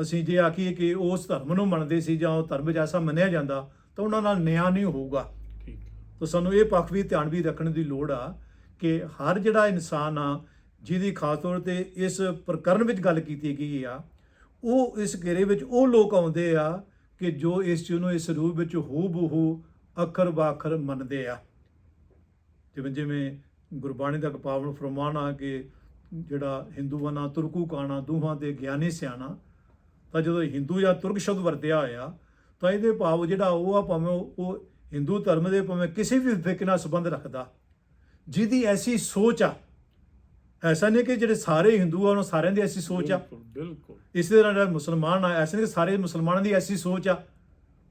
ਅਸੀਂ ਜੇ ਆਖੀਏ ਕਿ ਉਸ ਧਰਮ ਨੂੰ ਮੰਨਦੇ ਸੀ ਜਾਂ ਉਹ ਧਰਮ ਐਸਾ ਮੰਨਿਆ ਜਾਂਦਾ ਤਾਂ ਉਹਨਾਂ ਨਾਲ ਨਿਆਂ ਨਹੀਂ ਹੋਊਗਾ। ਠੀਕ। ਤਾਂ ਸਾਨੂੰ ਇਹ ਪੱਖ ਵੀ ਧਿਆਨ ਵੀ ਰੱਖਣ ਦੀ ਲੋੜ ਆ ਕਿ ਹਰ ਜਿਹੜਾ ਇਨਸਾਨ ਆ ਜਿਹਦੀ ਖਾਸ ਤੌਰ ਤੇ ਇਸ ਪ੍ਰਕਰਨ ਵਿੱਚ ਗੱਲ ਕੀਤੀ ਗਈ ਆ ਉਹ ਇਸ ਘੇਰੇ ਵਿੱਚ ਉਹ ਲੋਕ ਆਉਂਦੇ ਆ ਕਿ ਜੋ ਇਸ ਚੀਜ਼ ਨੂੰ ਇਸ ਰੂਪ ਵਿੱਚ ਹੂ ਬਹੂ ਅੱਖਰ ਬਾਖਰ ਮੰਨਦੇ ਆ। ਜਿਵੇਂ ਜਿਵੇਂ ਗੁਰਬਾਣੀ ਦਾ ਪਾਵਨ ਫਰਮਾਨ ਆ ਕਿ ਜਿਹੜਾ ਹਿੰਦੂਆਂ ਨਾਲ ਤੁਰਕੂ ਕਾਣਾ ਦੋਹਾਂ ਦੇ ਗਿਆਨੀ ਸਿਆਣਾ। ਤਾਂ ਜਦੋਂ ਹਿੰਦੂ ਜਾਂ ਤੁਰਕ ਸ਼ਬਦ ਵਰਤਿਆ ਹੋਇਆ ਤਾਂ ਇਹਦੇ ਭਾਵ ਜਿਹੜਾ ਉਹ ਆ ਭਾਵੇਂ ਉਹ ਹਿੰਦੂ ਧਰਮ ਦੇ ਭਾਵੇਂ ਕਿਸੇ ਵੀ ਫਿਰਕੇ ਨਾਲ ਸੰਬੰਧ ਰੱਖਦਾ। ਜਿਹਦੀ ਐਸੀ ਸੋਚ ਆ। ਐਸਾ ਨਹੀਂ ਕਿ ਜਿਹੜੇ ਸਾਰੇ ਹਿੰਦੂ ਆ ਉਹਨਾਂ ਸਾਰਿਆਂ ਦੀ ਐਸੀ ਸੋਚ ਆ। ਬਿਲਕੁਲ ਬਿਲਕੁਲ। ਇਸੇ ਤਰ੍ਹਾਂ ਜਿਹੜਾ ਮੁਸਲਮਾਨ ਆ ਐਸੇ ਨਹੀਂ ਕਿ ਸਾਰੇ ਮੁਸਲਮਾਨਾਂ ਦੀ ਐਸੀ ਸੋਚ ਆ।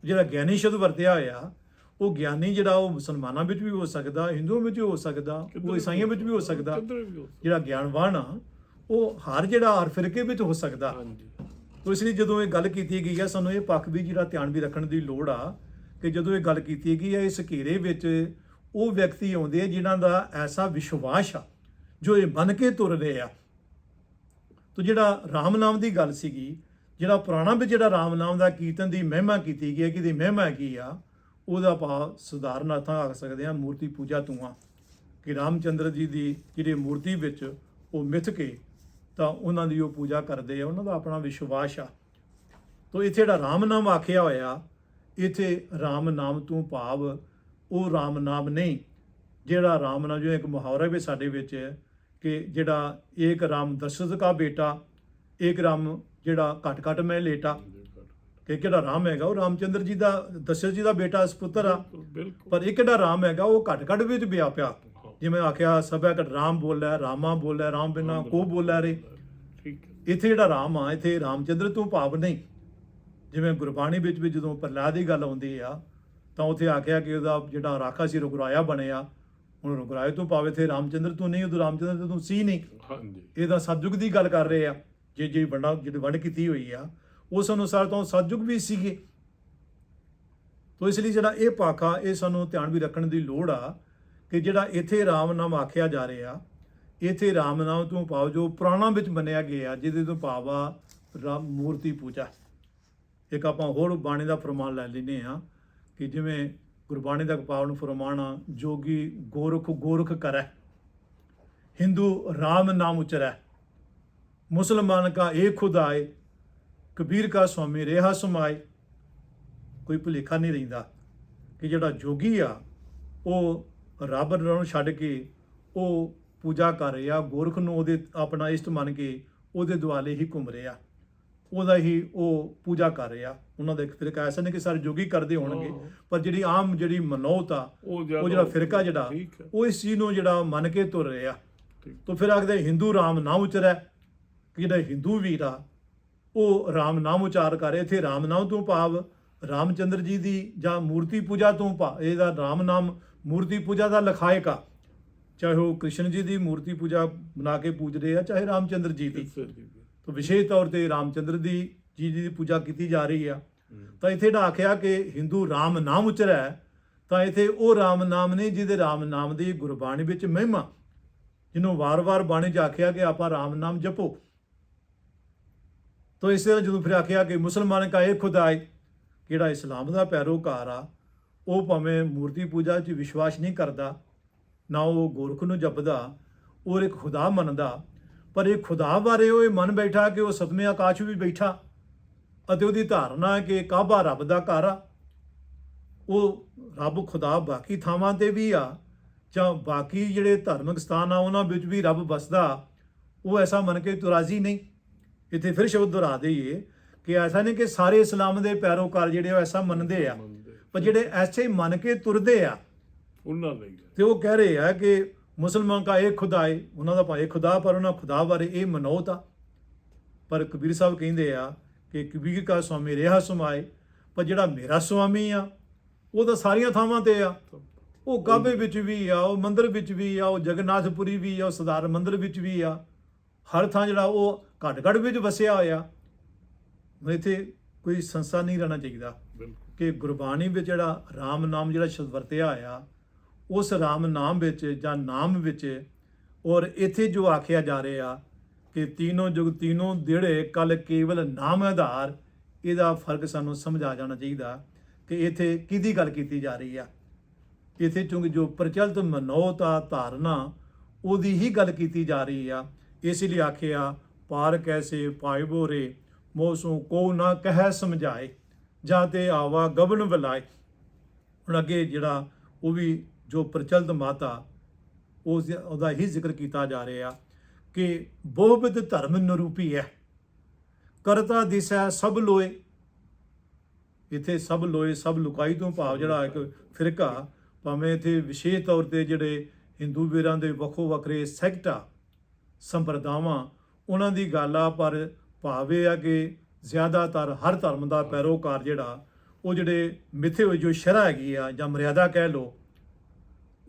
ਜਿਹੜਾ ਗਿਆਨੀ ਸ਼ਬਦ ਵਰਤਿਆ ਹੋਇਆ ਉਹ ਗਿਆਨੀ ਜਿਹੜਾ ਉਹ ਮੁਸਲਮਾਨਾਂ ਵਿੱਚ ਵੀ ਹੋ ਸਕਦਾ ਹਿੰਦੂਆਂ ਵਿੱਚ ਵੀ ਹੋ ਸਕਦਾ ਉਹ ਈਸਾਈਆਂ ਵਿੱਚ ਵੀ ਹੋ ਸਕਦਾ ਜਿਹੜਾ ਗਿਆਨਵਾਨ ਆ ਉਹ ਹਰ ਜਿਹੜਾ ਹਰ ਫਿਰਕੇ ਵਿੱਚ ਹੋ ਸਕਦਾ। ਹਾਂਜੀ। ਤੋ ਇਸ ਲਈ ਜਦੋਂ ਇਹ ਗੱਲ ਕੀਤੀ ਗਈ ਹੈ ਸਾਨੂੰ ਇਹ ਪੱਖ ਵੀ ਜਿਹੜਾ ਧਿਆਨ ਵੀ ਰੱਖਣ ਦੀ ਲੋੜ ਆ ਕਿ ਜਦੋਂ ਇਹ ਗੱਲ ਕੀਤੀ ਗਈ ਹੈ ਇਸ ਘੇਰੇ ਵਿੱਚ ਉਹ ਵਿਅਕਤੀ ਆਉਂਦੇ ਆ ਜਿਨ੍ਹਾਂ ਦਾ ਐਸਾ ਵਿਸ਼ਵਾਸ ਆ ਜੋ ਇਹ ਮੰਨ ਕੇ ਤੁਰ ਰਹੇ ਆ। ਤੋ ਜਿਹੜਾ ਰਾਮ ਨਾਮ ਦੀ ਗੱਲ ਸੀਗੀ ਜਿਹੜਾ ਪੁਰਾਣਾ ਵਿੱਚ ਜਿਹੜਾ ਰਾਮ ਨਾਮ ਦਾ ਕੀਰਤਨ ਦੀ ਮਹਿਮਾ ਕੀਤੀ ਗਈ ਹੈ ਕਿ ਦੀ ਮਹਿਮਾ ਕੀ ਆ ਉਹਦਾ ਭਾਵ ਸੁਧਾਰਨ ਅਰਥਾਂ ਆਖ ਸਕਦੇ ਹਾਂ, ਮੂਰਤੀ ਪੂਜਾ ਤੂੰਆਂ ਆ ਕਿ ਰਾਮਚੰਦਰ ਜੀ ਦੀ ਜਿਹੜੀ ਮੂਰਤੀ ਵਿੱਚ ਉਹ ਮਿੱਥ ਕੇ ਤਾਂ ਉਹਨਾਂ ਦੀ ਉਹ ਪੂਜਾ ਕਰਦੇ ਆ, ਉਹਨਾਂ ਦਾ ਆਪਣਾ ਵਿਸ਼ਵਾਸ ਆ। ਤੋ ਇੱਥੇ ਜਿਹੜਾ ਰਾਮ ਨਾਮ ਆਖਿਆ ਹੋਇਆ, ਇੱਥੇ ਰਾਮ ਨਾਮ ਤੋਂ ਭਾਵ, ਉਹ ਰਾਮ ਨਾਮ ਨਹੀਂ। ਜਿਹੜਾ ਰਾਮ ਨਾਮ ਜੋ ਇੱਕ ਮੁਹਾਵਰਾ ਵੀ ਸਾਡੇ ਵਿੱਚ ਹੈ ਕਿ ਜਿਹੜਾ ਏਕ ਰਾਮ ਦਸ਼ਰਥ ਕਾ ਬੇਟਾ, ਏਕ ਰਾਮ ਜਿਹੜਾ ਘਟ ਘਟ ਮੈਂ ਲੇਟਾ। ਕਿ ਕਿਹੜਾ ਰਾਮ ਹੈਗਾ? ਉਹ ਰਾਮਚੰਦਰ ਜੀ ਦਾ ਦਸ਼ਰਥ ਜੀ ਦਾ ਬੇਟਾ ਸੁਪੁੱਤਰ ਆ। ਬਿਲਕੁਲ ਪਰ ਇੱਕ ਜਿਹੜਾ ਰਾਮ ਹੈਗਾ? ਉਹ ਘਟ ਘਟ ਵਿੱਚ ਵਿਆ ਪਿਆ। ਜਿਵੇਂ ਆਖਿਆ ਸਭੈ ਘਟ ਰਾਮ ਬੋਲਿਆ ਰਾਮਾ ਬੋਲਿਆ ਰਾਮ ਬਿਨਾ ਕੋ ਬੋਲਿਆ ਰੇ। ਇੱਥੇ ਜਿਹੜਾ ਰਾਮ ਆ ਇੱਥੇ ਰਾਮਚੰਦਰ ਤੋਂ ਭਾਵ ਨਹੀਂ। ਜਿਵੇਂ ਗੁਰਬਾਣੀ ਵਿੱਚ ਵੀ ਜਦੋਂ ਪ੍ਰਹਲਾਦ ਦੀ ਗੱਲ ਆਉਂਦੀ ਆ ਤਾਂ ਉੱਥੇ ਆਖਿਆ ਕਿ ਉਹਦਾ ਜਿਹੜਾ ਰਾਖਾ ਸੀ ਰੁਗਰਾਇਆ ਬਣਿਆ। ਹੁਣ ਰੁਗਰਾਏ ਤੋਂ ਭਾਵ ਇੱਥੇ ਰਾਮਚੰਦਰ ਤੋਂ ਨਹੀਂ ਉਹ ਰਾਮਚੰਦਰ ਤੋਂ ਸੀ ਨਹੀਂ। ਹਾਂਜੀ। ਇਹਦਾ ਸਤਜੁਗ ਦੀ ਗੱਲ ਕਰ ਰਹੇ ਆ। ਜੇ ਜਿਹੜੀ ਵੰਡਾ ਜਿਹੜੀ ਵੰਡ ਕੀਤੀ ਹੋਈ ਆ ਉਸ ਅਨੁਸਾਰ ਤਾਂ ਉਹ ਸਤਜੁਗ ਵੀ ਸੀਗੇ। ਤੋ ਇਸ ਲਈ ਜਿਹੜਾ ਇਹ ਪਾਖਾ ਇਹ ਸਾਨੂੰ ਧਿਆਨ ਵੀ ਰੱਖਣ ਦੀ ਲੋੜ ਆ ਕਿ ਜਿਹੜਾ ਇੱਥੇ ਰਾਮ ਨਾਮ ਆਖਿਆ ਜਾ ਰਿਹਾ, ਇੱਥੇ ਰਾਮ ਨਾਮ ਤੋਂ ਭਾਵ ਜੋ ਪੁਰਾਣਾ ਵਿੱਚ ਮੰਨਿਆ ਗਿਆ, ਜਿਹਦੇ ਤੋਂ ਭਾਵਾ ਰਾਮ ਮੂਰਤੀ ਪੂਜਾ। ਇੱਕ ਆਪਾਂ ਹੋਰ ਬਾਣੀ ਦਾ ਫਰਮਾਨ ਲੈ ਲੈਨੇ ਆ ਕਿ ਜਿਵੇਂ ਗੁਰਬਾਣੀ ਦਾ ਪਾਵਨ ਫਰਮਾਨ ਆ ਜੋਗੀ ਗੋਰਖ ਗੋਰਖ ਕਰੈ, ਹਿੰਦੂ ਰਾਮ ਨਾਮ ਉਚਰੈ, ਮੁਸਲਮਾਨ ਕਾ ਏਕ ਖੁਦਾਏ ਕਬੀਰ ਕਾ ਸੁਆਮੀ ਰਹਾ ਸਮਾਏ ਕੋਈ ਭੁਲੇਖਾ ਨਹੀਂ ਰਹਿੰਦਾ ਕਿ ਜਿਹੜਾ ਜੋਗੀ ਆ ਉਹ ਰੱਬ ਨੂੰ ਛੱਡ ਕੇ ਉਹ ਪੂਜਾ ਕਰ ਰਿਹਾ ਗੋਰਖ ਨੂੰ ਉਹਦੇ ਆਪਣਾ ਇਸ਼ਟ ਮੰਨ ਕੇ ਉਹਦੇ ਦੁਆਲੇ ਹੀ ਘੁੰਮ ਰਿਹਾ। ਉਹਦਾ ਹੀ ਉਹ ਪੂਜਾ ਕਰ ਰਿਹਾ। ਉਹਨਾਂ ਦਾ ਇੱਕ ਫਿਰਕਾ ਐਸਾ ਨਹੀਂ ਕਿ ਸਾਰੇ ਜੋਗੀ ਕਰਦੇ ਹੋਣਗੇ। ਪਰ ਜਿਹੜੀ ਆਮ ਜਿਹੜੀ ਮਨੋਤ ਆ ਉਹ ਜਿਹੜਾ ਫਿਰਕਾ ਜਿਹੜਾ ਉਹ ਇਸ ਚੀਜ਼ ਨੂੰ ਜਿਹੜਾ ਮੰਨ ਕੇ ਤੁਰ ਰਿਹਾ। ਤਾਂ ਫਿਰ ਆਖਦੇ ਹਿੰਦੂ ਰਾਮ ਨਾਮ ਉਚਰੈ ਕਿ ਜਿਹੜਾ ਹਿੰਦੂ ਵੀਰ ਆ ਉਹ ਰਾਮ ਨਾਮ ਉਚਾਰ ਕਰੇ ਇੱਥੇ ਰਾਮ ਨਾਮ ਤੋਂ ਭਾਵ ਰਾਮਚੰਦਰ ਜੀ ਦੀ ਜਾਂ ਮੂਰਤੀ ਪੂਜਾ ਤੋਂ ਭਾ ਇਹਦਾ ਰਾਮ ਨਾਮ ਮੂਰਤੀ ਪੂਜਾ ਦਾ ਲਖਾਇਕ ਆ ਚਾਹੇ ਉਹ ਕ੍ਰਿਸ਼ਨ ਜੀ ਦੀ ਮੂਰਤੀ ਪੂਜਾ ਬਣਾ ਕੇ ਪੂਜ ਰਹੇ ਆ ਚਾਹੇ ਰਾਮਚੰਦਰ ਜੀ ਦੀ। ਤਾਂ ਵਿਸ਼ੇਸ਼ ਤੌਰ ਤੇ ਰਾਮਚੰਦਰ ਦੀ ਜੀ ਦੀ ਪੂਜਾ ਕੀਤੀ ਜਾ ਰਹੀ ਆ। ਤਾਂ ਇੱਥੇ ਜਿਹੜਾ ਆਖਿਆ ਕਿ ਹਿੰਦੂ ਰਾਮ ਨਾਮ ਉਚਰੈ ਤਾਂ ਇੱਥੇ ਉਹ ਰਾਮ ਨਾਮ ਨਹੀਂ ਜਿਹਦੇ ਰਾਮ ਨਾਮ ਦੀ ਗੁਰਬਾਣੀ ਵਿੱਚ ਮਹਿਮਾ ਜਿਹਨੂੰ ਵਾਰ-ਵਾਰ ਬਾਣੀ 'ਚ ਆਖਿਆ ਕਿ ਆਪਾਂ ਰਾਮ ਨਾਮ ਜਪੋ ਤਾਂ ਇਸ ਤਰ੍ਹਾਂ ਜਦੋਂ ਫਿਰ ਆਖਿਆ ਕਿ ਮੁਸਲਮਾਨ ਕਾ ਇਹ ਖੁਦਾ ਹੈ ਜਿਹੜਾ ਇਸਲਾਮ ਦਾ ਪੈਰੋਕਾਰ ਆ, ਉਹ ਭਾਵੇਂ ਮੂਰਤੀ ਪੂਜਾ 'ਚ ਵਿਸ਼ਵਾਸ ਨਹੀਂ ਕਰਦਾ, ਨਾ ਉਹ ਗੋਰਖ ਨੂੰ ਜਪਦਾ, ਔਰ ਇੱਕ ਖੁਦਾ ਮੰਨਦਾ, ਪਰ ਇਹ ਖੁਦਾ ਬਾਰੇ ਉਹ ਇਹ ਮੰਨ ਬੈਠਾ ਕਿ ਉਹ ਸਤਵੇਂ ਆਕਾਸ਼ ਵਿੱਚ ਬੈਠਾ ਅਤੇ ਉਹਦੀ ਧਾਰਨਾ ਕਿ ਕਾਬਾ ਰੱਬ ਦਾ ਘਰ ਆ। ਉਹ ਰੱਬ ਖੁਦਾ ਬਾਕੀ ਥਾਵਾਂ ਤੇ ਵੀ ਆ, ਜਾਂ ਬਾਕੀ ਜਿਹੜੇ ਧਾਰਮਿਕ ਸਥਾਨ ਆ, ਉਹਨਾਂ ਵਿੱਚ ਵੀ ਰੱਬ ਵਸਦਾ, ਉਹ ਐਸਾ ਮੰਨ ਕੇ ਤੁਰਾਜ਼ੀ ਨਹੀਂ। ਇੱਥੇ ਫਿਰ ਸ਼ਬਦ ਦੁਹਰਾ ਦਈਏ ਕਿ ਐਸਾ ਨਹੀਂ ਕਿ ਸਾਰੇ ਇਸਲਾਮ ਦੇ ਪੈਰੋਕਾਰ ਜਿਹੜੇ ਉਹ ਐਸਾ ਮੰਨਦੇ ਆ। ਪਰ ਜਿਹੜੇ ਐਸੇ ਮੰਨ ਕੇ ਤੁਰਦੇ ਆ ਉਹਨਾਂ ਲਈ। ਤੇ ਉਹ ਕਹਿ ਰਹੇ ਆ ਕਿ ਮੁਸਲਮਾਨ ਕਾ ਇੱਕ ਖੁਦਾ ਹੈ ਉਹਨਾਂ ਦਾ ਭਾਵੇਂ ਖੁਦਾ ਪਰ ਉਹਨਾਂ ਖੁਦਾ ਬਾਰੇ ਇਹ ਮਨੋਤ ਆ ਪਰ ਕਬੀਰ ਸਾਹਿਬ ਕਹਿੰਦੇ ਆ ਕਿ ਕਬੀਰ ਕਾ ਸੁਆਮੀ ਰਿਹਾ ਸਮਾਏ ਪਰ ਜਿਹੜਾ ਮੇਰਾ ਸੁਆਮੀ ਆ ਉਹ ਤਾਂ ਸਾਰੀਆਂ ਥਾਵਾਂ ਤੇ ਆ ਉਹ ਕਾਬੇ ਵਿੱਚ ਵੀ ਆ ਉਹ ਮੰਦਿਰ ਵਿੱਚ ਵੀ ਆ ਉਹ ਜਗਨਨਾਥਪੁਰੀ ਵੀ ਆ ਉਹ ਸਦਾਰ ਮੰਦਿਰ ਵਿੱਚ ਵੀ ਆ ਹਰ ਥਾਂ ਜਿਹੜਾ ਉਹ ਘੱਟ ਘੱਟ ਵਿੱਚ ਵਸਿਆ ਹੋਇਆ ਹੁਣ ਇੱਥੇ ਕੋਈ ਸੰਸਾ ਨਹੀਂ ਰਹਿਣਾ ਚਾਹੀਦਾ। ਕਿ ਗੁਰਬਾਣੀ ਵਿੱਚ ਜਿਹੜਾ ਰਾਮ ਨਾਮ ਜਿਹੜਾ ਸ਼ਬਦ ਵਰਤਿਆ ਆ ਉਸ ਰਾਮ ਨਾਮ ਵਿੱਚ ਜਾਂ ਨਾਮ ਵਿੱਚ ਔਰ ਇੱਥੇ ਜੋ ਆਖਿਆ ਜਾ ਰਿਹਾ ਕਿ ਤੀਨੋਂ ਜੁਗ ਤੀਨੋਂ ਦਿੜੇ ਕਲ ਕੇਵਲ ਨਾਮ ਆਧਾਰ ਇਹਦਾ ਫ਼ਰਕ ਸਾਨੂੰ ਸਮਝ ਆ ਜਾਣਾ ਚਾਹੀਦਾ ਕਿ ਇੱਥੇ ਕਿਹਦੀ ਗੱਲ ਕੀਤੀ ਜਾ ਰਹੀ ਆ। ਇੱਥੇ ਚੁੰਗ ਜੋ ਪ੍ਰਚਲਿਤ ਮਨੋਤ ਧਾਰਨਾ ਉਹਦੀ ਹੀ ਗੱਲ ਕੀਤੀ ਜਾ ਰਹੀ ਆ। ਇਸ ਲਈ ਆਖਿਆ ਪਾਰ ਕੈਸੇ ਪਾਇਬੋ ਰੇ ਮੋਸੂ ਕੋ ਨਾ ਕਹਿ ਸਮਝਾਏ, ਜਾਂ ਤੇ ਆਵਾ ਗਬਨ ਬੁਲਾਏ ਹੁਣ ਅੱਗੇ ਜਿਹੜਾ ਉਹ ਵੀ ਜੋ ਪ੍ਰਚਲਿਤ ਮਾਤਾ, ਉਸ ਉਹਦਾ ਹੀ ਜ਼ਿਕਰ ਕੀਤਾ ਜਾ ਰਿਹਾ ਕਿ ਬਹੁਵਿਧ ਧਰਮ ਨਿਰੂਪੀ ਹੈ। ਕਰਤਾ ਦਿਸੈ ਸਭ ਲੋਏ। ਇੱਥੇ ਸਭ ਲੋਏ, ਸਭ ਲੁਕਾਈ ਤੋਂ ਭਾਵ ਜਿਹੜਾ ਇੱਕ ਫਿਰਕਾ, ਭਾਵੇਂ ਇੱਥੇ ਵਿਸ਼ੇਸ਼ ਤੌਰ ਤੇ ਜਿਹੜੇ ਹਿੰਦੂ ਵੀਰਾਂ ਦੇ ਵੱਖੋ ਵੱਖਰੇ ਸੈਕਟਾ, ਸੰਪਰਦਾਵਾਂ ਉਹਨਾਂ ਦੀ ਗੱਲ ਆ ਪਰ ਭਾਵ ਆ ਕਿ ਜ਼ਿਆਦਾਤਰ ਹਰ ਧਰਮ ਦਾ ਪੈਰੋਕਾਰ ਜਿਹੜਾ ਉਹ ਜਿਹੜੇ ਮਿੱਥੇ ਹੋਏ ਜੋ ਸ਼ਰ੍ਹਾ ਹੈਗੀ ਆ ਜਾਂ ਮਰਿਆਦਾ ਕਹਿ ਲੋ